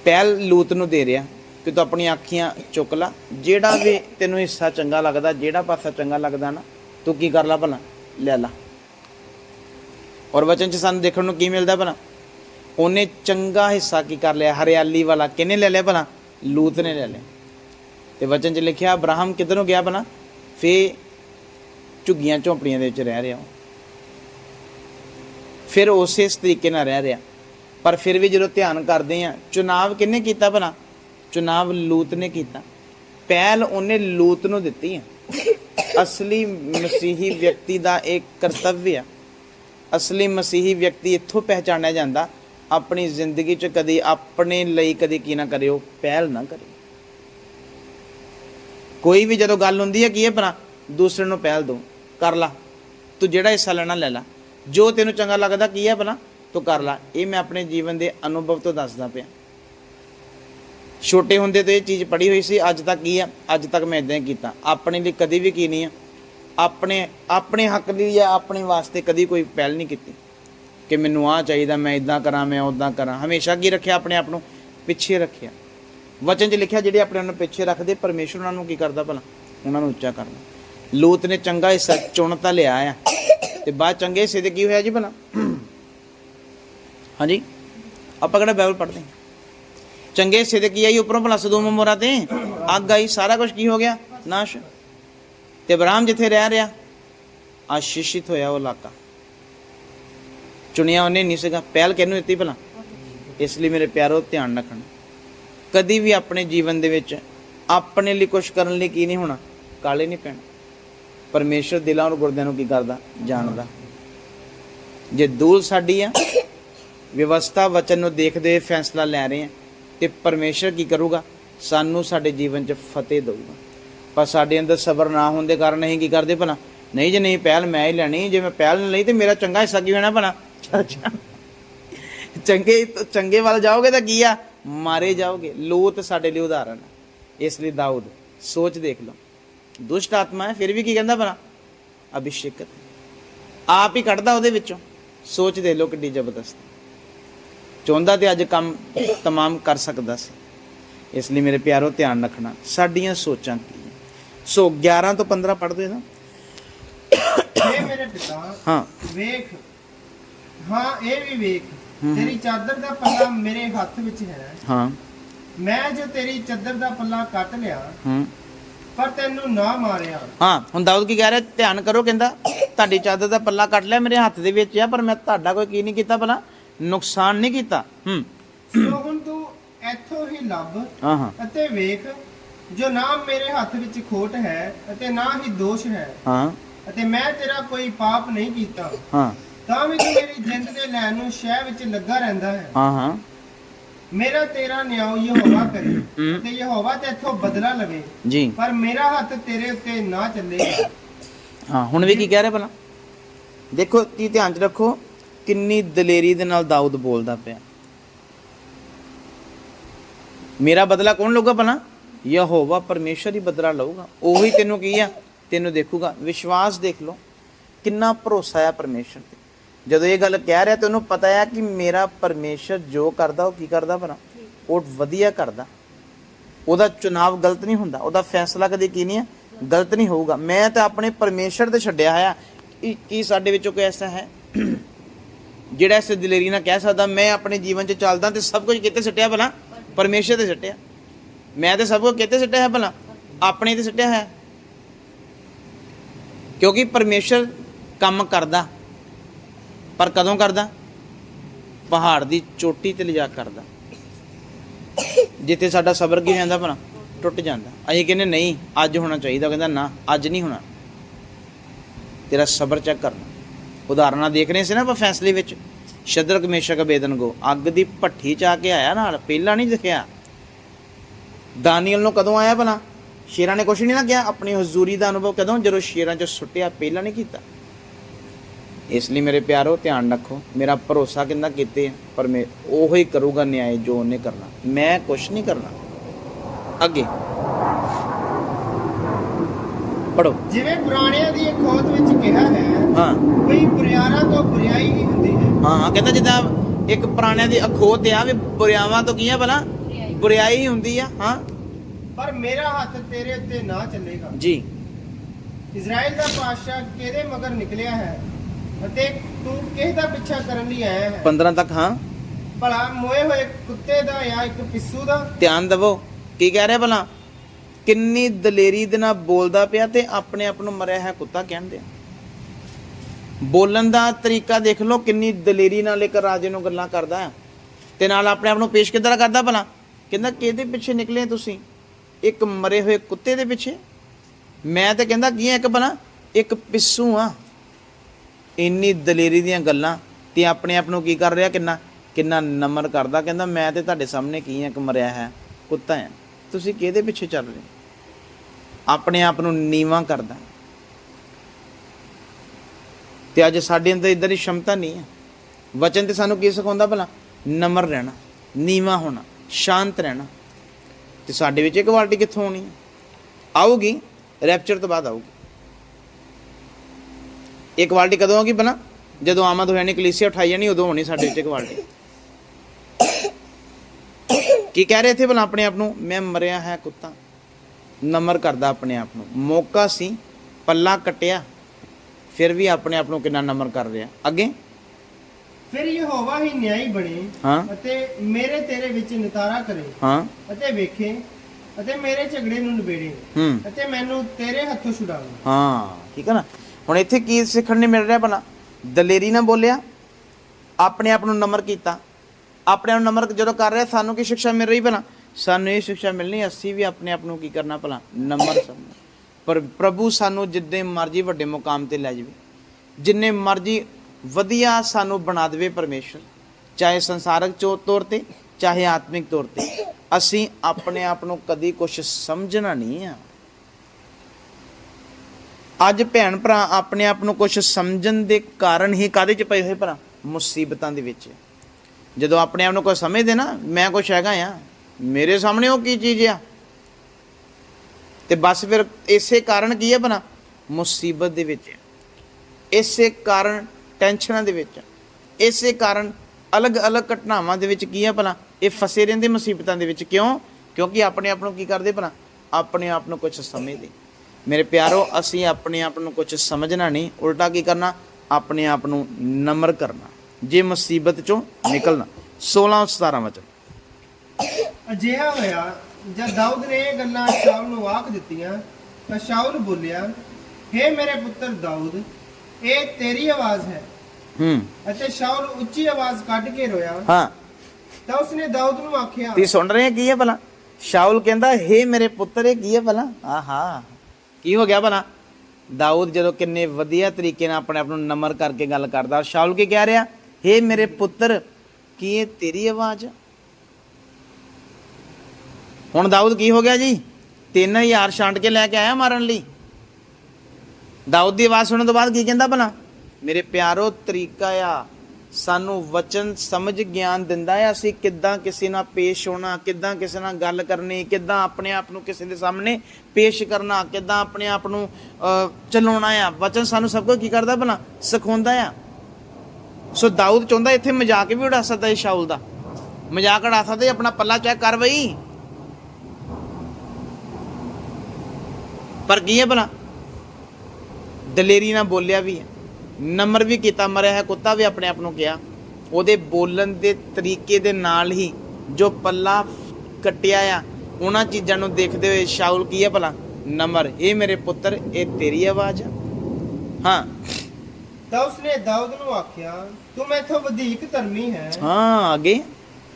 ਪਹਿਲ ਲੂਤ ਨੂੰ ਦੇ ਰਿਹਾ ਕਿ ਤੂੰ ਆਪਣੀਆਂ ਅੱਖੀਆਂ ਚੁੱਕ ਲਾ। ਜਿਹੜਾ ਵੀ ਤੈਨੂੰ ਹਿੱਸਾ ਚੰਗਾ ਲੱਗਦਾ, ਜਿਹੜਾ ਪਾਸਾ ਚੰਗਾ ਲੱਗਦਾ ਨਾ, ਤੂੰ ਕੀ ਕਰ ਲੈ ਭਲਾ? ਲੈ ਲਾ। ਔਰ ਵਚਨ ਚ ਸਾਨੂੰ ਦੇਖਣ ਨੂੰ ਕੀ ਮਿਲਦਾ ਭਲਾ? ਉਹਨੇ ਚੰਗਾ ਹਿੱਸਾ ਕੀ ਕਰ ਲਿਆ? ਹਰਿਆਲੀ ਵਾਲਾ। ਕਿਹਨੇ ਲੈ ਲਿਆ ਭਲਾ? ਲੂਤ ਨੇ ਲੈ ਲਿਆ। ਤੇ ਵਚਨ ਚ ਲਿਖਿਆ, ਅਬਰਾਹਮ ਕਿੱਧਰ ਨੂੰ ਗਿਆ ਭਲਾ? ਫੇ ਝੁੱਗੀਆਂ ਝੌਂਪੜੀਆਂ ਦੇ ਵਿੱਚ ਰਹਿ ਰਿਹਾ ਉਹ। ਫਿਰ ਉਸੇ ਇਸ ਤਰੀਕੇ ਨਾਲ ਰਹਿ ਰਿਹਾ। ਪਰ ਫਿਰ ਵੀ ਜਦੋਂ ਧਿਆਨ ਕਰਦੇ ਆ ਚੁਣਾਵ ਕਿਹਨੇ ਕੀਤਾ ਭਲਾ? ਚੁਣਾਵ ਲੂਤ ਨੇ ਕੀਤਾ। ਪਹਿਲ ਉਹਨੇ ਲੂਤ ਨੂੰ ਦਿੱਤੀ ਆ ਅਸਲੀ ਮਸੀਹੀ ਵਿਅਕਤੀ ਦਾ ਇੱਕ ਕਰਤੱਵ ਆ। ਅਸਲੀ ਮਸੀਹੀ ਵਿਅਕਤੀ ਇੱਥੋਂ ਪਹਿਚਾਣਿਆ ਜਾਂਦਾ ਆਪਣੀ ਜ਼ਿੰਦਗੀ 'ਚ ਕਦੀ ਆਪਣੇ ਲਈ ਕਦੀ ਕੀ ਨਾ ਕਰਿਓ, ਪਹਿਲ ਨਾ ਕਰਿਓ। ਕੋਈ ਵੀ ਜਦੋਂ ਗੱਲ ਹੁੰਦੀ ਹੈ, ਕੀ ਹੈ ਭਲਾ ਦੂਸਰੇ ਨੂੰ ਪਹਿਲ ਦੋ ਕਰ ਲਾ। ਤੂੰ ਜਿਹੜਾ ਹਿੱਸਾ ਲੈਣਾ, ਲੈ ਲਾ। ਜੋ ਤੈਨੂੰ ਚੰਗਾ ਲੱਗਦਾ, ਕੀ ਹੈ ਭਲਾ ਤੂੰ ਕਰ ਲਾ। ਇਹ ਮੈਂ ਆਪਣੇ ਜੀਵਨ ਦੇ ਅਨੁਭਵ ਤੋਂ ਦੱਸਦਾ ਪਿਆ। ਛੋਟੇ ਹੁੰਦੇ ਤੋਂ ਇਹ ਚੀਜ਼ ਪੜੀ ਹੋਈ ਸੀ, ਅੱਜ ਤੱਕ ਕੀ ਆ ਅੱਜ ਤੱਕ ਮੈਂ ਇਦਾਂ ਹੀ ਕੀਤਾ। ਆਪਣੇ ਲਈ ਕਦੀ ਵੀ ਕੀ ਨਹੀਂ ਆ ਆਪਣੇ ਆਪਣੇ ਹੱਕ ਲਈ ਜਾਂ ਆਪਣੇ ਵਾਸਤੇ ਕਦੀ ਕੋਈ ਪਹਿਲ ਨਹੀਂ ਕੀਤੀ। ਕਿ ਮੈਨੂੰ ਆਹ ਚਾਹੀਦਾ, ਮੈਂ ਇਦਾਂ ਕਰਾਂ, ਮੈਂ ਉਦਾਂ ਕਰਾਂ। ਹਮੇਸ਼ਾ ਕੀ ਰੱਖਿਆ, ਆਪਣੇ ਆਪ ਨੂੰ ਪਿੱਛੇ ਰੱਖਿਆ। ਵਚਨ 'ਚ ਲਿਖਿਆ, ਜਿਹੜੇ ਆਪਣੇ ਆਪ ਨੂੰ ਪਿੱਛੇ ਰੱਖਦੇ, ਪਰਮੇਸ਼ਰ ਉਹਨਾਂ ਨੂੰ ਕੀ ਕਰਦਾ ਭਲਾ? ਉਹਨਾਂ ਨੂੰ ਉੱਚਾ ਕਰਦਾ। ਲੂਤ ਨੇ ਚੰਗਾ ਹਿੱਸਾ ਚੁਣ ਤਾਂ ਲਿਆ ਆ। ਤੇ ਬਾਅਦ ਚੰਗੇ ਹਿੱਸੇ ਤੇ ਕੀ ਹੋਇਆ ਜੀ ਭਲਾ? ਹਾਂਜੀ? ਆਪਾਂ ਕਿਹੜਾ ਬਾਈਬਲ ਪੜ੍ਹਦੇ ਹਾਂ? ਚੰਗੇ ਹਿੱਸੇ ਤੇ ਕੀ ਆਈ ਉੱਪਰੋਂ ਭਲਾ? ਸਦੋਮ, ਮੋਰਾ ਤੇ? ਅੱਗ ਆਈ, ਸਾਰਾ ਕੁਝ ਕੀ ਹੋ ਗਿਆ? ਨਾਸ਼। ਤੇ ਅਬਰਾਹਮ ਜਿੱਥੇ ਰਹਿ ਰਿਹਾ, ਆਸ਼ੀਸ਼ਿਤ ਹੋਇਆ ਉਹ ਇਲਾਕਾ। ਚੁਣਿਆ ਉਹਨੇ, ਨਹੀਂ ਸੀਗਾ। ਪਹਿਲ ਕਿਹਨੂੰ ਦਿੱਤੀ ਭਲਾ? ਇਸ ਲਈ ਮੇਰੇ ਪਿਆਰੋ, ਧਿਆਨ ਰੱਖਣਾ। ਕਦੀ ਵੀ ਆਪਣੇ ਜੀਵਨ ਦੇ ਵਿੱਚ ਆਪਣੇ ਲਈ ਕੁਝ ਕਰਨ ਲਈ ਕੀ ਨਹੀਂ ਹੋਣਾ, ਕਾਲੇ ਨਹੀਂ ਪੈਣਾ। ਪਰਮੇਸ਼ਰ ਦਿਲਾਂ ਔਰ ਗੁਰਦਿਆਂ ਨੂੰ ਕੀ ਕਰਦਾ? ਜਾਣਦਾ। ਜੇ ਦੂਲ ਸਾਡੀ ਆ, ਵਿਵਸਥਾ, ਵਚਨ ਨੂੰ ਦੇਖਦੇ ਫੈਸਲਾ ਲੈ ਰਹੇ ਆ, ਤੇ ਪਰਮੇਸ਼ਰ ਕੀ ਕਰੂਗਾ? ਸਾਨੂੰ ਸਾਡੇ ਜੀਵਨ 'ਚ ਫਤਿਹ ਦੇਊਗਾ। ਪਰ ਸਾਡੇ ਅੰਦਰ ਸਬਰ ਨਾ ਹੋਣ ਦੇ ਕਾਰਨ ਅਸੀਂ ਕੀ ਕਰਦੇ ਭਲਾ? ਨਹੀਂ ਜੇ ਨਹੀਂ ਪਹਿਲ ਮੈਂ ਹੀ ਲੈਣੀ, ਜੇ ਮੈਂ ਪਹਿਲ ਨਹੀਂ ਲਈ ਤੇ ਮੇਰਾ ਚੰਗਾ ਹਿੱਸਾ ਕੀ ਹੋਣਾ ਭਲਾ? ਚੰਗੇ ਚੰਗੇ ਵੱਲ ਜਾਓਗੇ ਤਾਂ ਕੀ ਆ? ਮਾਰੇ ਜਾਓਗੇ। ਲੋਤ ਸਾਡੇ ਲਈ ਉਦਾਹਰਨ ਹੈ ਇਸ ਲਈ ਦਾਊਦ ਸੋਚ ਦੇਖ ਲਓ। ਦੁਸ਼ਟ ਆਤਮਾ ਹੈ ਫਿਰ ਵੀ ਕੀ ਕਹਿੰਦਾ ਭਲਾ? ਅਭਿਸ਼ੇਕਤ। ਆਪ ਹੀ ਕੱਢਦਾ ਉਹਦੇ ਵਿੱਚੋਂ। ਸੋਚ ਦੇ ਲਓ ਕਿੱਡੀ ਜ਼ਬਰਦਸਤ। ਚਾਹੁੰਦਾ ਤੇ ਅੱਜ ਕੰਮ ਤਮਾਮ ਕਰ ਸਕਦਾ ਸੀ। ਇਸ ਲਈ ਮੇਰੇ ਪਿਆਰੋ ਧਿਆਨ ਰੱਖਣਾ। ਸਾਡੀਆਂ ਸੋਚਾਂ ਕੀ ਹੈ ਸੋ 11 ਤੋਂ 15 ਪੜ੍ਹਦੇ ਨਾ? ਇਹ ਮੇਰੇ ਪਿਤਾ ਹਾਂ। ਵੇਖ ਹਾਂ ਇਹ ਵੀ ਵੇਖ। ਤੇਰੀ ਚਾਦਰ ਦਾ ਪੱਲਾ ਮੇਰੇ ਹੱਥ ਵਿੱਚ ਹੈ। ਹਾਂ। ਮੈਂ ਜੋ ਤੇਰੀ ਚਾਦਰ ਦਾ ਪੱਲਾ ਕੱਟ ਲਿਆ ਹੂੰ। ਪਰ ਤੈਨੂੰ ਨਾ ਮਾਰਿਆ। ਹਾਂ ਹੁਣ ਦਾਊਦ ਕੀ ਕਹਿ ਰਿਹਾ? ਧਿਆਨ ਕਰੋ ਕਹਿੰਦਾ ਤੁਹਾਡੀ ਚਾਦਰ ਦਾ ਪੱਲਾ ਕੱਟ ਲਿਆ ਮੇਰੇ ਹੱਥ ਦੇ ਵਿੱਚ ਆ ਪਰ ਮੈਂ ਤੁਹਾਡਾ ਕੋਈ ਕੀ ਨਹੀਂ ਕੀਤਾ ਭਲਾ? ਨੁਕਸਾਨ ਨਹੀਂ ਕੀਤਾ। ਹੂੰ। ਸੋ ਹੁਣ ਤੂੰ ਇੱਥੋਂ ਹੀ ਲੱਭ ਹਾਂ ਹਾਂ। ਅਤੇ ਵੇਖ ਜੋ ਨਾ ਮੇਰੇ ਹੱਥ ਵਿੱਚ ਖੋਟ ਹੈ ਅਤੇ ਨਾ ਹੀ ਦੋਸ਼ ਹੈ ਹਾਂ। ਅਤੇ ਮੈਂ ਤੇਰਾ ਕੋਈ ਪਾਪ ਨਹੀਂ ਕੀਤਾ। ਹਾਂ। ਤਾਂ ਵੀ ਤੂੰ ਮੇਰੀ ਜਿੰਦ ਦੇ ਲੈਣ ਨੂੰ ਸ਼ਹਿ ਵਿੱਚ ਲੱਗਾ ਰਹਿੰਦਾ ਹੈ। ਹਾਂ ਹਾਂ। ਮੇਰਾ ਤੇਰਾ ਨਿਆਂ ਯਹੋਵਾ ਕਰੇ ਹਮ। ਤੇ ਯਹੋਵਾ ਤੇਥੋਂ ਬਦਲਾ ਲਵੇ। ਜੀ। ਪਰ ਮੇਰਾ ਹੱਥ ਤੇਰੇ ਉੱਤੇ ਨਾ ਚੱਲੇਗਾ ਹਾਂ ਹੁਣ ਵੀ ਕੀ ਕਹਿ ਰਿਹਾ ਭਲਾ? ਦੇਖੋ ਕੀ ਧਿਆਨ ਚ ਰੱਖੋ ਕਿੰਨੀ ਦਲੇਰੀ ਦੇ ਨਾਲ ਦਾਊਦ ਬੋਲਦਾ ਪਿਆ। ਮੇਰਾ ਬਦਲਾ ਕੌਣ ਲਊਗਾ ਭਲਾ? ਯਹੋਵਾ ਪਰਮੇਸ਼ਰ ਹੀ ਬਦਲਾ ਲਊਗਾ। ਉਹੀ ਤੈਨੂੰ ਕੀ ਆ? ਤੈਨੂੰ ਦੇਖੂਗਾ। ਵਿਸ਼ਵਾਸ ਦੇਖ ਲਓ। ਕਿੰਨਾ ਭਰੋਸਾ ਆ ਪਰਮੇਸ਼ਰ ਤੇ। ਜਦੋਂ ਇਹ ਗੱਲ ਕਹਿ ਰਿਹਾ ਤੇ ਉਹਨੂੰ ਪਤਾ ਹੈ ਕਿ ਮੇਰਾ ਪਰਮੇਸ਼ਰ ਜੋ ਕਰਦਾ, ਉਹ ਕੀ ਕਰਦਾ ਭਲਾ? ਉਹ ਵਧੀਆ ਕਰਦਾ। ਉਹਦਾ ਚੁਣਾਵ ਗਲਤ ਨਹੀਂ ਹੁੰਦਾ। ਉਹਦਾ ਫੈਸਲਾ ਕਦੇ ਕੀ ਨਹੀਂ ਹੈ? ਗਲਤ ਨਹੀਂ ਹੋਊਗਾ। ਮੈਂ ਤਾਂ ਆਪਣੇ ਪਰਮੇਸ਼ਰ ਤੇ ਛੱਡਿਆ ਹੋਇਆ। ਕੀ- ਕੀ ਸਾਡੇ ਵਿੱਚੋਂ ਕੋਈ ਐਸਾ ਹੈ? ਜਿਹੜਾ ਇਸ ਦਲੇਰੀ ਨਾਲ ਕਹਿ ਸਕਦਾ, ਮੈਂ ਆਪਣੇ ਜੀਵਨ 'ਚ ਚੱਲਦਾ ਤੇ ਸਭ ਕੁਝ ਕਿਤੇ ਸਿੱਟਿਆ ਭਲਾ? ਪਰਮੇਸ਼ਰ ਤੇ ਸਿੱਟਿਆ। ਮੈਂ ਤੇ ਸਭ ਕੁਝ ਕਿਤੇ ਸਿੱਟਿਆ ਹੈ ਭਲਾ? ਆਪਣੇ ਤੇ ਸਿੱਟਿਆ ਹੈ ਕਿਉਂਕਿ ਪਰਮੇਸ਼ਰ ਕੰਮ ਕਰਦਾ। ਪਰ ਕਦੋਂ ਕਰਦਾ? ਪਹਾੜ ਦੀ ਚੋਟੀ ਤੇ ਲਿਜਾ ਕਰਦਾ। ਜਿੱਥੇ ਸਾਡਾ ਸਬਰ ਕੀ ਜਾਂਦਾ ਭਲਾ, ਟੁੱਟ ਜਾਂਦਾ। ਅਸੀਂ ਕਹਿੰਦੇ, ਨਹੀਂ, ਅੱਜ ਹੋਣਾ ਚਾਹੀਦਾ। ਕਹਿੰਦਾ, ਨਾ, ਅੱਜ ਨਹੀਂ ਹੋਣਾ। ਤੇਰਾ ਸਬਰ ਚੈੱਕ ਕਰਨਾ। ਉਦਾਹਰਨਾਂ ਦੇਖ ਰਹੇ ਸੀ ਨਾ ਆਪਾਂ ਫੈਸਲੇ ਵਿੱਚ। ਸ਼ਦਰਕ, ਮੇਸ਼ਕ ਅਬੇਦਨਗੋ ਅੱਗ ਦੀ ਭੱਠੀ ਚ ਆ ਕੇ ਆਇਆ ਨਾਲ, ਪਹਿਲਾਂ ਨਹੀਂ ਦਿਖਿਆ। ਦਾਨੀਅਲ ਨੂੰ ਕਦੋਂ ਆਇਆ ਭਲਾ? ਸ਼ੇਰਾਂ ਨੇ ਕੁਛ ਨਹੀਂ ਨਾ ਕਿਹਾ। ਆਪਣੀ ਹਜ਼ੂਰੀ ਦਾ ਅਨੁਭਵ ਕਦੋਂ? ਜਦੋਂ ਸ਼ੇਰਾਂ ਚ ਸੁੱਟਿਆ, ਪਹਿਲਾਂ ਨਹੀਂ ਕੀਤਾ। ਇਸ ਲਈ ਮੇਰੇ ਪਿਆਰੋ ਧਿਆਨ ਰੱਖੋ। ਮੇਰਾ ਭਰੋਸਾ ਕਿੰਨਾ ਕੀਤੇ ਪਰ ਮੈਂ ਉਹੋ ਹੀ ਕਰੂਗਾ ਨਿਆਂ ਜੋ ਉਹਨੇ ਕਰਨਾ। ਮੈਂ ਕੁਛ ਨਹੀਂ ਕਰਨਾ। ਅੱਗੇ। ਪੜੋ ਜਿਵੇਂ ਪੁਰਾਣਿਆਂ ਦੀ ਇੱਕ ਖੋਤ ਵਿੱਚ ਕਿਹਾ ਹੈ ਹਾਂ। ਬਈ ਬੁਰਿਆਰਾਂ ਤੋਂ ਬੁਰਿਆਈ ਹੀ ਹੁੰਦੀ ਹੈ। ਹਾਂ ਕਹਿੰਦਾ ਜਿੱਦਾਂ ਇੱਕ ਪੁਰਾਣਿਆਂ ਦੀ ਅਖੋਤ ਆ ਵੀ ਬੁਰਿਆਵਾਂ ਤੋਂ ਕੀ ਆ ਭਲਾ? ਬੁਰਿਆਈ ਹੁੰਦੀ ਆ ਹਾਂ। ਪਰ ਮੇਰਾ ਹੱਥ ਤੇਰੇ ਉੱਤੇ ਨਾ ਚੱਲੇਗਾ। ਜੀ। ਇਜ਼ਰਾਈਲ ਦਾ ਪਾਤਸ਼ਾਹ ਕਿਹਦੇ ਮਗਰ ਨਿਕਲਿਆ ਹੈ? ਅਤੇ ਤੂੰ ਕਿਸ ਦਾ ਪਿੱਛਾ ਕਰਨ ਲਈ ਆਇਆ ਹੈ। 15 ਤੱਕ ਹਾਂ। ਭਲਾ ਮੋਏ ਹੋਏ ਕੁੱਤੇ ਦਾ ਜਾਂ ਇੱਕ ਪਿੱਸੂ ਦਾ? ਧਿਆਨ ਦੇਵੋ। ਕੀ ਕਹਿ ਰਿਹਾ ਭਲਾ? ਕਿੰਨੀ ਦਲੇਰੀ ਦੇ ਨਾਲ ਬੋਲਦਾ ਪਿਆ ਤੇ ਆਪਣੇ ਆਪ ਨੂੰ ਮਰਿਆ ਹੈ ਕੁੱਤਾ ਕਹਿੰਦੇ ਆ। ਬੋਲਣ ਦਾ ਤਰੀਕਾ ਦੇਖ ਲਓ ਕਿੰਨੀ ਦਲੇਰੀ ਨਾਲ ਇੱਕ ਰਾਜੇ ਨੂੰ ਗੱਲਾਂ ਕਰਦਾ ਹੈ ਤੇ ਨਾਲ ਆਪਣੇ ਆਪ ਨੂੰ ਪੇਸ਼ ਕਿੱਦਾਂ ਕਰਦਾ ਭਲਾ? ਕਹਿੰਦਾ ਕਿਹਦੇ ਪਿੱਛੇ ਨਿਕਲੇ ਤੁਸੀਂ? ਇੱਕ ਮਰੇ ਹੋਏ ਕੁੱਤੇ ਦੇ ਪਿੱਛੇ? ਮੈਂ ਤੇ ਕਹਿੰਦਾ ਕੀ ਹੈ ਇੱਕ ਭਲਾ? ਇੱਕ ਪਿੱਸੂ ਆ। ਇੰਨੀ ਦਲੇਰੀ ਦੀਆਂ ਗੱਲਾਂ, ਤੇ ਆਪਣੇ ਆਪ ਨੂੰ ਕੀ ਕਰ ਰਿਹਾ ਕਿੰਨਾ? ਕਿੰਨਾ ਨਮਰ ਕਰਦਾ, ਕਹਿੰਦਾ, ਮੈਂ ਤੇ ਤੁਹਾਡੇ ਸਾਹਮਣੇ ਕੀ ਹੈ ਕਿ ਮਰਿਆ ਹੈ, ਕੁੱਤਾ ਹੈ। ਤੁਸੀਂ ਕਿਹਦੇ ਪਿੱਛੇ ਚੱਲ ਰਹੇ ਆਪਣੇ ਆਪ ਨੂੰ ਨੀਵਾ ਕਰਦਾ। ਤੇ ਅੱਜ ਸਾਡੇ ਅੰਦਰ ਇਦਾਂ ਦੀ ਸ਼ਮਤਾ ਨਹੀਂ ਹੈ। ਵਚਨ ਤੇ ਸਾਨੂੰ ਕੀ ਸਿਖਾਉਂਦਾ ਭਲਾ? ਨਮਰ ਰਹਿਣਾ, ਨੀਵਾ ਹੋਣਾ, ਸ਼ਾਂਤ ਰਹਿਣਾ। ਤੇ ਸਾਡੇ ਵਿੱਚ ਇਹ ਕੁਆਲਿਟੀ ਕਿੱਥੋਂ ਆਉਣੀ ਆਊਗੀ ਰੈਪਚਰ ਤੋਂ ਬਾਅਦ ਆਊਗੀ। ਇਹ ਕੁਆਲਿਟੀ ਕਦੋਂ ਆਉਗੀ ਭਲਾ ਜਦੋਂ ਆਮਦ ਹੋਇਆ ਨਹੀਂ ਕਲੀਸਿਆ ਉਠਾਈ ਜਾਣੀ ਉਦੋਂ ਹੋਣੀ ਸਾਡੇ ਵਿੱਚ ਕੁਆਲਿਟੀ ਕੀ ਕਹਿ ਰਹੇ ਥੇ ਭਲਾ ਆਪਣੇ ਆਪ ਨੂੰ? ਮੈਂ ਮਰਿਆ ਹੈ ਕੁੱਤਾ। ਨਮਰ ਕਰਦਾ ਆਪਣੇ ਆਪ ਨੂੰ। ਮੌਕਾ ਸੀ ਪੱਲਾ ਕਟਿਆ ਫਿਰ ਵੀ ਆਪਣੇ ਆਪ ਨੂੰ ਕਿੰਨਾ ਨਮਰ ਕਰ ਰਿਹਾ। ਅੱਗੇ? ਫਿਰ ਯਹੋਵਾ ਹੀ ਨਿਆਈ ਬਣੇ ਹਾਂ। ਅਤੇ ਮੇਰੇ ਤੇਰੇ ਵਿੱਚ ਨਿਤਾਰਾ ਕਰੇ। ਹਾਂ। ਅਤੇ ਵੇਖੇ ਅਤੇ ਮੇਰੇ ਝਗੜੇ ਨੂੰ ਨਿਬੇੜੇ। ਹੂੰ। ਅਤੇ ਮੈਨੂੰ ਤੇਰੇ ਹੱਥੋਂ ਛੁਡਾਵੇ। ਹਾਂ ਠੀਕ ਹੈ ਨਾ? ਹੁਣ ਇੱਥੇ ਕੀ ਸਿੱਖਣ ਨੂੰ ਮਿਲ ਰਿਹਾ ਭਲਾ? ਦਲੇਰੀ ਨਾਲ ਬੋਲਿਆ, ਆਪਣੇ ਆਪ ਨੂੰ ਨਮਰ ਕੀਤਾ। ਆਪਣੇ ਆਪ ਨੂੰ ਨਮਰ ਜਦੋਂ ਕਰ ਰਿਹਾ, ਸਾਨੂੰ ਕੀ ਸਿੱਖਿਆ ਮਿਲ ਰਹੀ ਭਲਾ? ਸਾਨੂੰ ਇਹ ਸਿੱਖਿਆ ਮਿਲਣੀ, ਅਸੀਂ ਵੀ ਆਪਣੇ ਆਪ ਨੂੰ ਕੀ ਕਰਨਾ ਭਲਾ? ਨਮਰ ਸਮਝਣਾ ਪਰ ਪ੍ਰਭੂ ਸਾਨੂੰ ਜਿੱਦੇ ਮਰਜ਼ੀ ਵੱਡੇ ਮੁਕਾਮ ਤੇ ਲੈ ਜਾਵੇ। ਜਿੰਨੇ ਮਰਜ਼ੀ ਵਧੀਆ ਸਾਨੂੰ ਬਣਾ ਦੇਵੇ ਪਰਮੇਸ਼ਰ, ਚਾਹੇ ਸੰਸਾਰਕ ਚੋ- ਤੌਰ ਤੇ, ਚਾਹੇ ਆਤਮਿਕ ਤੌਰ ਤੇ। ਅਸੀਂ ਆਪਣੇ ਆਪ ਨੂੰ ਕਦੀ ਕੁਝ ਸਮਝਣਾ ਨਹੀਂ ਆ। ਅੱਜ ਭੈਣ ਭਰਾ ਆਪਣੇ ਆਪ ਨੂੰ ਕੁਝ ਸਮਝਣ ਦੇ ਕਾਰਨ ਹੀ ਕਾਦੇ ਚ ਪਏ ਹੋਏ ਭਰਾ? ਮੁਸੀਬਤਾਂ ਦੇ ਵਿੱਚ। ਜਦੋਂ ਆਪਣੇ ਆਪ ਨੂੰ ਕੋਈ ਸਮਝਦੇ ਨਾ, ਮੈਂ ਕੁਛ ਹੈਗਾ ਆ, ਮੇਰੇ ਸਾਹਮਣੇ ਉਹ ਕੀ ਚੀਜ਼ ਆ? ਤੇ ਬਸ ਫਿਰ ਇਸੇ ਕਾਰਨ ਕੀ ਹੈ ਭਲਾ ਮੁਸੀਬਤ ਦੇ ਵਿੱਚ। ਇਸੇ ਕਾਰਨ ਟੈਨਸ਼ਨਾਂ ਦੇ ਵਿੱਚ। ਇਸੇ ਕਾਰਨ ਅਲੱਗ-ਅਲੱਗ ਘਟਨਾਵਾਂ ਦੇ ਵਿੱਚ ਕੀ ਹੈ ਭਲਾ ਇਹ ਫਸੇ ਰਹਿੰਦੇ ਮੁਸੀਬਤਾਂ ਦੇ ਵਿੱਚ। ਕਿਉਂ? ਕਿਉਂਕਿ ਆਪਣੇ ਆਪ ਨੂੰ ਕੀ ਕਰਦੇ ਭਲਾ ਆਪਣੇ ਆਪ ਨੂੰ ਕੁਝ ਸਮਝਦੇ। ਮੇਰੇ ਪਿਆਰੋ ਅਸੀਂ ਆਪਣੇ ਆਪ ਨੂੰ ਕੁਝ ਸਮਝਣਾ ਨਹੀਂ ਉਲਟਾ ਕੀ ਕਰਨਾ? ਆਪਣੇ ਆਪ ਨੂੰ ਨਮਰ ਕਰਨਾ। ਜੇ ਮੁਸੀਬਤ ਚੋਂ ਨਿਕਲਣਾ। 16 17 ਵਚਨ। ਅਜਿਹਾ ਹੋਇਆ ਜਦ ਦਾਊਦ ਨੇ ਇਹ ਗੱਲਾਂ ਸ਼ਾਉਲ ਨੂੰ ਆਖ ਦਿੱਤੀਆਂ ਤਾਂ ਸ਼ਾਉਲ ਬੋਲਿਆ हे ਮੇਰੇ ਪੁੱਤਰ ਦਾਊਦ ਇਹ ਤੇਰੀ ਆਵਾਜ਼ ਹੈ। ਹੂੰ। ਅਤੇ ਸ਼ਾਉਲ ਉੱਚੀ ਆਵਾਜ਼ ਕੱਢ ਕੇ ਰੋਇਆ। ਹਾਂ। ਤਾਂ ਉਸਨੇ ਦਾਊਦ ਨੂੰ ਆਖਿਆ ਤੁਸੀਂ ਸੁਣ ਰਹੇ ਕੀ ਹੈ ਭਲਾ? ਸ਼ਾਉਲ ਕਹਿੰਦਾ ਹੇ ਮੇਰੇ ਪੁੱਤਰ ਇਹ ਕੀ ਹੈ ਭਲਾ? ਆਹਾ। ਕੀ ਹੋ ਗਿਆ ਭਲਾ? ਦਾਊਦ ਜਦੋਂ ਕਿੰਨੇ ਵਧੀਆ ਤਰੀਕੇ ਨਾਲ ਆਪਣੇ ਆਪ ਨੂੰ ਨਮਰ ਕਰਕੇ ਗੱਲ ਕਰਦਾ ਸ਼ਾਉਲ ਕੀ ਕਹਿ ਰਿਹਾ? ਹੇ ਮੇਰੇ ਪੁੱਤਰ, ਕੀ ਇਹ ਤੇਰੀ ਆਵਾਜ਼? ਹੁਣ ਦਾਊਦ ਕੀ ਹੋ ਗਿਆ ਜੀ? 3000 ਛਾਂਟ ਕੇ ਲੈ ਕੇ ਆਇਆ ਮਾਰਨ ਲਈ। ਦਾਊਦ ਦੀ ਆਵਾਜ਼ ਸੁਣਨ ਤੋਂ ਬਾਅਦ ਕੀ ਕਹਿੰਦਾ ਭਲਾ? ਮੇਰੇ ਪਿਆਰੋ, ਤਰੀਕਾ ਆ। ਸਾਨੂੰ ਵਚਨ ਸਮਝ ਗਿਆਨ ਦਿੰਦਾ ਹੈ। ਅਸੀਂ ਕਿੱਦਾਂ ਕਿਸੇ ਨਾਲ ਪੇਸ਼ ਹੋਣਾ ਕਿੱਦਾਂ ਕਿਸੇ ਨਾਲ ਗੱਲ ਕਰਨੀ ਕਿੱਦਾਂ ਆਪਣੇ ਆਪ ਨੂੰ ਕਿਸੇ ਦੇ ਸਾਹਮਣੇ ਪੇਸ਼ ਕਰਨਾ ਕਿੱਦਾਂ ਆਪਣੇ ਆਪ ਨੂੰ ਅਹ, ਚਲਾਉਣਾ ਆ। ਵਚਨ ਸਾਨੂੰ ਸਭ ਕੁਝ ਕੀ ਕਰਦਾ ਭਲਾ? ਸਿਖਾਉਂਦਾ ਆ। ਸੋ ਦਾਊਦ ਚਾਹੁੰਦਾ ਇੱਥੇ ਮਜ਼ਾਕ ਵੀ ਉਡਾ ਸਕਦਾ ਹੈ ਸ਼ਾਉਲ ਦਾ। ਮਜ਼ਾਕ ਉਡਾ ਸਕਦਾ ਆਪਣਾ ਪੱਲਾ ਚੈੱਕ ਕਰ ਬਈ। ਪਰ ਕੀ ਹੈ ਭਲਾ? ਦਲੇਰੀ ਨਾਲ ਬੋਲਿਆ ਵੀ ਹੈ। ਨੰਬਰ ਵੀ ਕੀਤਾ ਮਰਿਆ ਹੈ ਕੁੱਤਾ ਵੀ ਆਪਣੇ ਆਪ ਨੂੰ ਕਿਹਾ। ਉਹਦੇ ਬੋਲਣ ਦੇ ਤਰੀਕੇ ਦੇ ਨਾਲ ਹੀ ਜੋ ਪੱਲਾ ਕੱਟਿਆ ਆ ਉਹਨਾਂ ਚੀਜ਼ਾਂ ਨੂੰ ਦੇਖਦੇ ਹੋਏ ਸ਼ਾਉਲ ਕੀ ਹੈ ਭਲਾ? ਨਮਰ ਇਹ ਮੇਰੇ ਪੁੱਤਰ ਇਹ ਤੇਰੀ ਆਵਾਜ਼ ਆ। ਹਾਂ। ਤਾਂ ਉਸਨੇ ਦਾਊਦ ਨੂੰ ਆਖਿਆ ਤੂੰ ਮੈਥੋਂ ਵਧੇਕ ਧਰਮੀ ਹੈ। ਹਾਂ ਅੱਗੇ।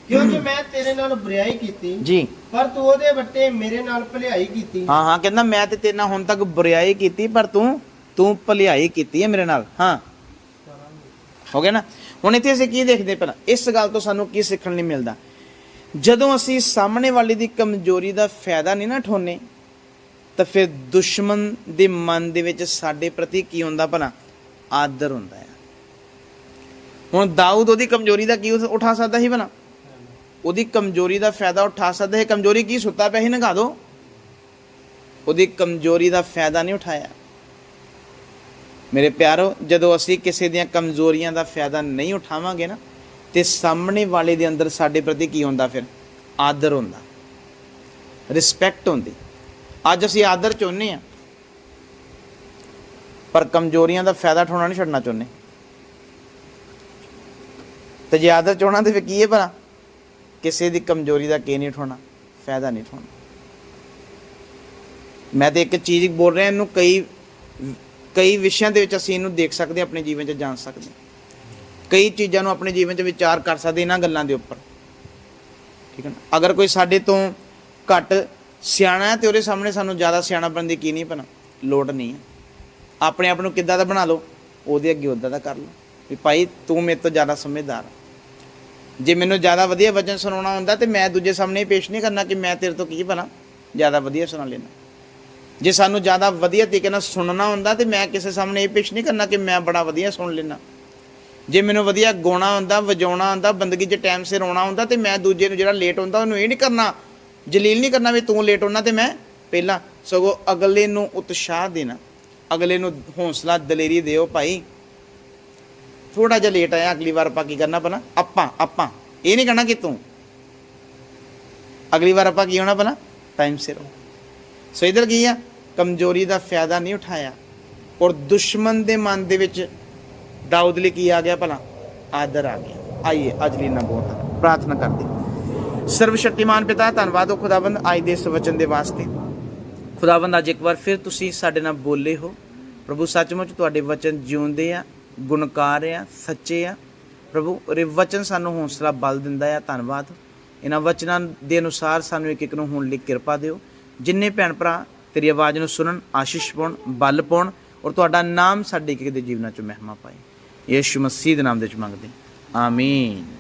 ਕਿਉਂਕਿ ਮੈਂ ਤੇਰੇ ਨਾਲ ਬੁਰਾਈ ਕੀਤੀ ਜੀ। ਪਰ ਤੂੰ ਉਹਦੇ ਵੱਟੇ ਮੇਰੇ ਨਾਲ ਭਲਾਈ ਕੀਤੀ। ਹਾਂ ਹਾਂ ਕਹਿੰਦਾ ਮੈਂ ਤੇ ਤੇਰੇ ਨਾਲ ਹੁਣ ਤੱਕ ਬੁਰਾਈ ਕੀਤੀ ਪਰ ਤੂੰ ਤੂੰ ਭਲਾਈ ਕੀਤੀ ਹੈ ਮੇਰੇ ਨਾਲ। ਹਾਂ। ਹੋ ਗਿਆ ਨਾ? ਹੁਣ ਇੱਥੇ ਅਸੀਂ ਕੀ ਦੇਖਦੇ ਪਹਿਲਾਂ? ਇਸ ਗੱਲ ਤੋਂ ਸਾਨੂੰ ਕੀ ਸਿੱਖਣ ਲਈ ਮਿਲਦਾ? ਜਦੋਂ ਅਸੀਂ ਸਾਹਮਣੇ ਵਾਲੇ ਦੀ ਕਮਜ਼ੋਰੀ ਦਾ ਫਾਇਦਾ ਨਹੀਂ ਨਾ ਠੋਨੇ ਤਾਂ ਫਿਰ ਦੁਸ਼ਮਣ ਦੇ ਮਨ ਦੇ ਵਿੱਚ ਸਾਡੇ ਪ੍ਰਤੀ ਕੀ ਹੁੰਦਾ ਭਲਾ? ਆਦਰ ਹੁੰਦਾ ਹੈ ਹੁਣ ਦਾਊਦ ਉਹਦੀ ਕਮਜ਼ੋਰੀ ਦਾ ਕੀ ਉਠਾ ਸਕਦਾ ਸੀ ਭਲਾ? ਉਹਦੀ ਕਮਜ਼ੋਰੀ ਦਾ ਫਾਇਦਾ ਉਠਾ ਸਕਦਾ ਹੈ ਕਮਜ਼ੋਰੀ ਕੀ ਸੁੱਤਾ ਪਿਆ ਸੀ? ਨਗਾ ਦੋ। ਉਹਦੀ ਕਮਜ਼ੋਰੀ ਦਾ ਫਾਇਦਾ ਨਹੀਂ ਉਠਾਇਆ। ਮੇਰੇ ਪਿਆਰੋ, ਜਦੋਂ ਅਸੀਂ ਕਿਸੇ ਦੀਆਂ ਕਮਜ਼ੋਰੀਆਂ ਦਾ ਫਾਇਦਾ ਨਹੀਂ ਉਠਾਵਾਂਗੇ ਨਾ, ਤੇ ਸਾਹਮਣੇ ਵਾਲੇ ਦੇ ਅੰਦਰ ਸਾਡੇ ਪ੍ਰਤੀ ਕੀ ਹੁੰਦਾ ਫਿਰ? ਆਦਰ ਹੁੰਦਾ। ਰਿਸਪੈਕਟ ਹੁੰਦੀ। ਅੱਜ ਅਸੀਂ ਆਦਰ ਚਾਹੁੰਦੇ ਆ ਪਰ ਕਮਜ਼ੋਰੀਆਂ ਦਾ ਫਾਇਦਾ ਉਠਾਉਣਾ ਨਹੀਂ ਛੱਡਣਾ ਚਾਹੁੰਦੇ। ਤੇ ਜੇ ਆਦਰ ਚਾਹਣਾ ਤੇ ਫਿਰ ਕੀ ਹੈ ਭਲਾ? ਕਿਸੇ ਦੀ ਕਮਜ਼ੋਰੀ ਦਾ ਕੀ ਨਹੀਂ ਉਠਾਉਣਾ, ਫਾਇਦਾ ਨਹੀਂ ਉਠਾਉਣਾ। ਮੈਂ ਤੇ ਇੱਕ ਚੀਜ਼ ਬੋਲ ਰਿਹਾ, ਇਹਨੂੰ ਕਈ ਕਈ ਵਿਸ਼ਿਆਂ ਦੇ ਵਿੱਚ ਅਸੀਂ ਇਹਨੂੰ ਦੇਖ ਸਕਦੇ ਹਾਂ, ਆਪਣੇ ਜੀਵਨ 'ਚ ਜਾਣ ਸਕਦੇ ਕਈ ਚੀਜ਼ਾਂ ਨੂੰ ਆਪਣੇ ਜੀਵਨ 'ਚ ਵਿਚਾਰ ਕਰ ਸਕਦੇ ਇਹਨਾਂ ਗੱਲਾਂ ਦੇ ਉੱਪਰ। ਠੀਕ ਹੈ ਨਾ? ਅਗਰ ਕੋਈ ਸਾਡੇ ਤੋਂ ਘੱਟ ਸਿਆਣਾ ਹੈ ਤੇ ਉਹਦੇ ਸਾਹਮਣੇ ਸਾਨੂੰ ਜ਼ਿਆਦਾ ਸਿਆਣਾ ਬਣਨ ਦੀ ਕੀ ਨਹੀਂ ਪਣਾ ਲੋੜ ਨਹੀਂ ਹੈ। ਆਪਣੇ ਆਪ ਨੂੰ ਕਿੱਦਾਂ ਦਾ ਬਣਾ ਲਓ? ਉਹਦੇ ਅੱਗੇ ਉਦਾਂ ਦਾ ਕਰ ਲਓ। ਵੀ ਭਾਈ ਤੂੰ ਮੇਰੇ ਤੋਂ ਜ਼ਿਆਦਾ ਸਮਝਦਾਰ ਜੇ ਮੈਨੂੰ ਜ਼ਿਆਦਾ ਵਧੀਆ ਵਚਨ ਸੁਣਾਉਣਾ ਹੁੰਦਾ ਤੇ ਮੈਂ ਦੂਜੇ ਸਾਹਮਣੇ ਪੇਸ਼ ਨਹੀਂ ਕਰਨਾ ਕਿ ਮੈਂ ਤੇਰੇ ਤੋਂ ਕੀ ਭਲਾ? ਜ਼ਿਆਦਾ ਵਧੀਆ ਸੁਣਾ ਲੈਣਾ ਜੇ ਸਾਨੂੰ ਜ਼ਿਆਦਾ ਵਧੀਆ ਤਰੀਕੇ ਨਾਲ ਸੁਣਨਾ ਹੁੰਦਾ ਤੇ ਮੈਂ ਕਿਸੇ ਸਾਹਮਣੇ ਇਹ ਪੇਸ਼ ਨਹੀਂ ਕਰਨਾ ਕਿ ਮੈਂ ਬੜਾ ਵਧੀਆ ਸੁਣ ਲੈਣਾ ਜੇ ਮੈਨੂੰ ਵਧੀਆ ਗਾਉਣਾ ਹੁੰਦਾ, ਵਜਾਉਣਾ ਹੁੰਦਾ, ਬੰਦਗੀ 'ਚ ਟਾਈਮ ਸਿਰ ਆਉਣਾ ਹੁੰਦਾ ਤੇ ਮੈਂ ਦੂਜੇ ਨੂੰ ਜਿਹੜਾ ਲੇਟ ਹੁੰਦਾ ਉਹਨੂੰ ਇਹ ਨਹੀਂ ਕਰਨਾ, ਜਲੀਲ ਨਹੀਂ ਕਰਨਾ ਵੀ ਤੂੰ ਲੇਟ ਹੋਣਾ ਤੇ ਮੈਂ ਪਹਿਲਾਂ ਸਗੋਂ ਅਗਲੇ ਨੂੰ ਉਤਸ਼ਾਹ ਦੇਣਾ। ਅਗਲੇ ਨੂੰ ਹੌਸਲਾ ਦਲੇਰੀ ਦਿਓ ਭਾਈ। ਥੋੜਾ ਜਿਹਾ ਲੇਟ ਆਇਆ, ਅਗਲੀ ਵਾਰ ਆਪਾਂ ਕੀ ਕਰਨਾ ਪਣਾ ਆਪਾਂ ਆਪਾਂ। ਇਹ ਨਹੀਂ ਕਹਿਣਾ ਕਿ ਤੂੰ। ਅਗਲੀ ਵਾਰ ਆਪਾਂ ਕੀ ਹੋਣਾ ਪਣਾ ਟਾਈਮ ਸਿਰ ਹੋ ਸੋ ਇਧਰ ਕੀ ਆ? ਕਮਜ਼ੋਰੀ ਦਾ ਫਾਇਦਾ ਨਹੀਂ ਉਠਾਇਆ। ਔਰ ਦੁਸ਼ਮਣ ਦੇ ਮਨ ਦੇ ਵਿੱਚ ਦਾਊਦ ਲਈ ਕੀ ਆ ਗਿਆ ਭਲਾ? ਆਦਰ ਆ ਗਿਆ। ਆਈਏ, ਅੱਜ ਲਈ ਨਾ ਬਹੁਤ ਪ੍ਰਾਰਥਨਾ ਕਰਦੇ ਸਰਵ ਸ਼ਕਤੀਮਾਨ ਪਿਤਾ, ਧੰਨਵਾਦ ਹੋ ਖੁਦਾਵੰਦ, ਅੱਜ ਦੇ ਇਸ ਵਚਨ ਦੇ ਵਾਸਤੇ। ਖੁਦਾਵੰਦ, ਅੱਜ ਇੱਕ ਵਾਰ ਫਿਰ ਤੁਸੀਂ ਸਾਡੇ ਨਾਲ ਬੋਲੇ ਹੋ। ਪ੍ਰਭੂ, ਸੱਚਮੁੱਚ ਤੁਹਾਡੇ ਵਚਨ ਜਿਉਂਦੇ ਆ, ਗੁਣਕਾਰ ਆ, ਸੱਚੇ ਆ। ਪ੍ਰਭੂ, ਇਹ ਵਚਨ ਸਾਨੂੰ ਹੌਸਲਾ ਬਲ ਦਿੰਦਾ ਆ, ਧੰਨਵਾਦ। ਇਹਨਾਂ ਵਚਨਾਂ ਦੇ ਅਨੁਸਾਰ ਸਾਨੂੰ ਇੱਕ ਇੱਕ ਨੂੰ ਹੋਣ ਲਈ ਕਿਰਪਾ ਦਿਓ। ਜਿੰਨੇ ਭੈਣ ਭਰਾ ਤੇਰੀ ਆਵਾਜ਼ ਨੂੰ ਸੁਣਨ, ਆਸ਼ੀਸ਼ ਪਾਉਣ, ਬਲ ਪਾਉਣ ਔਰ ਤੁਹਾਡਾ ਨਾਮ ਸਾਡੇ ਇੱਕ ਦੇ ਜੀਵਨਾਂ 'ਚ ਮਹਿਮਾ ਪਾਏ। ਯੀਸ਼ੂ ਮਸੀਹ ਦੇ ਨਾਮ ਦੇ ਵਿੱਚ ਮੰਗਦੇ ਆਮੀਨ।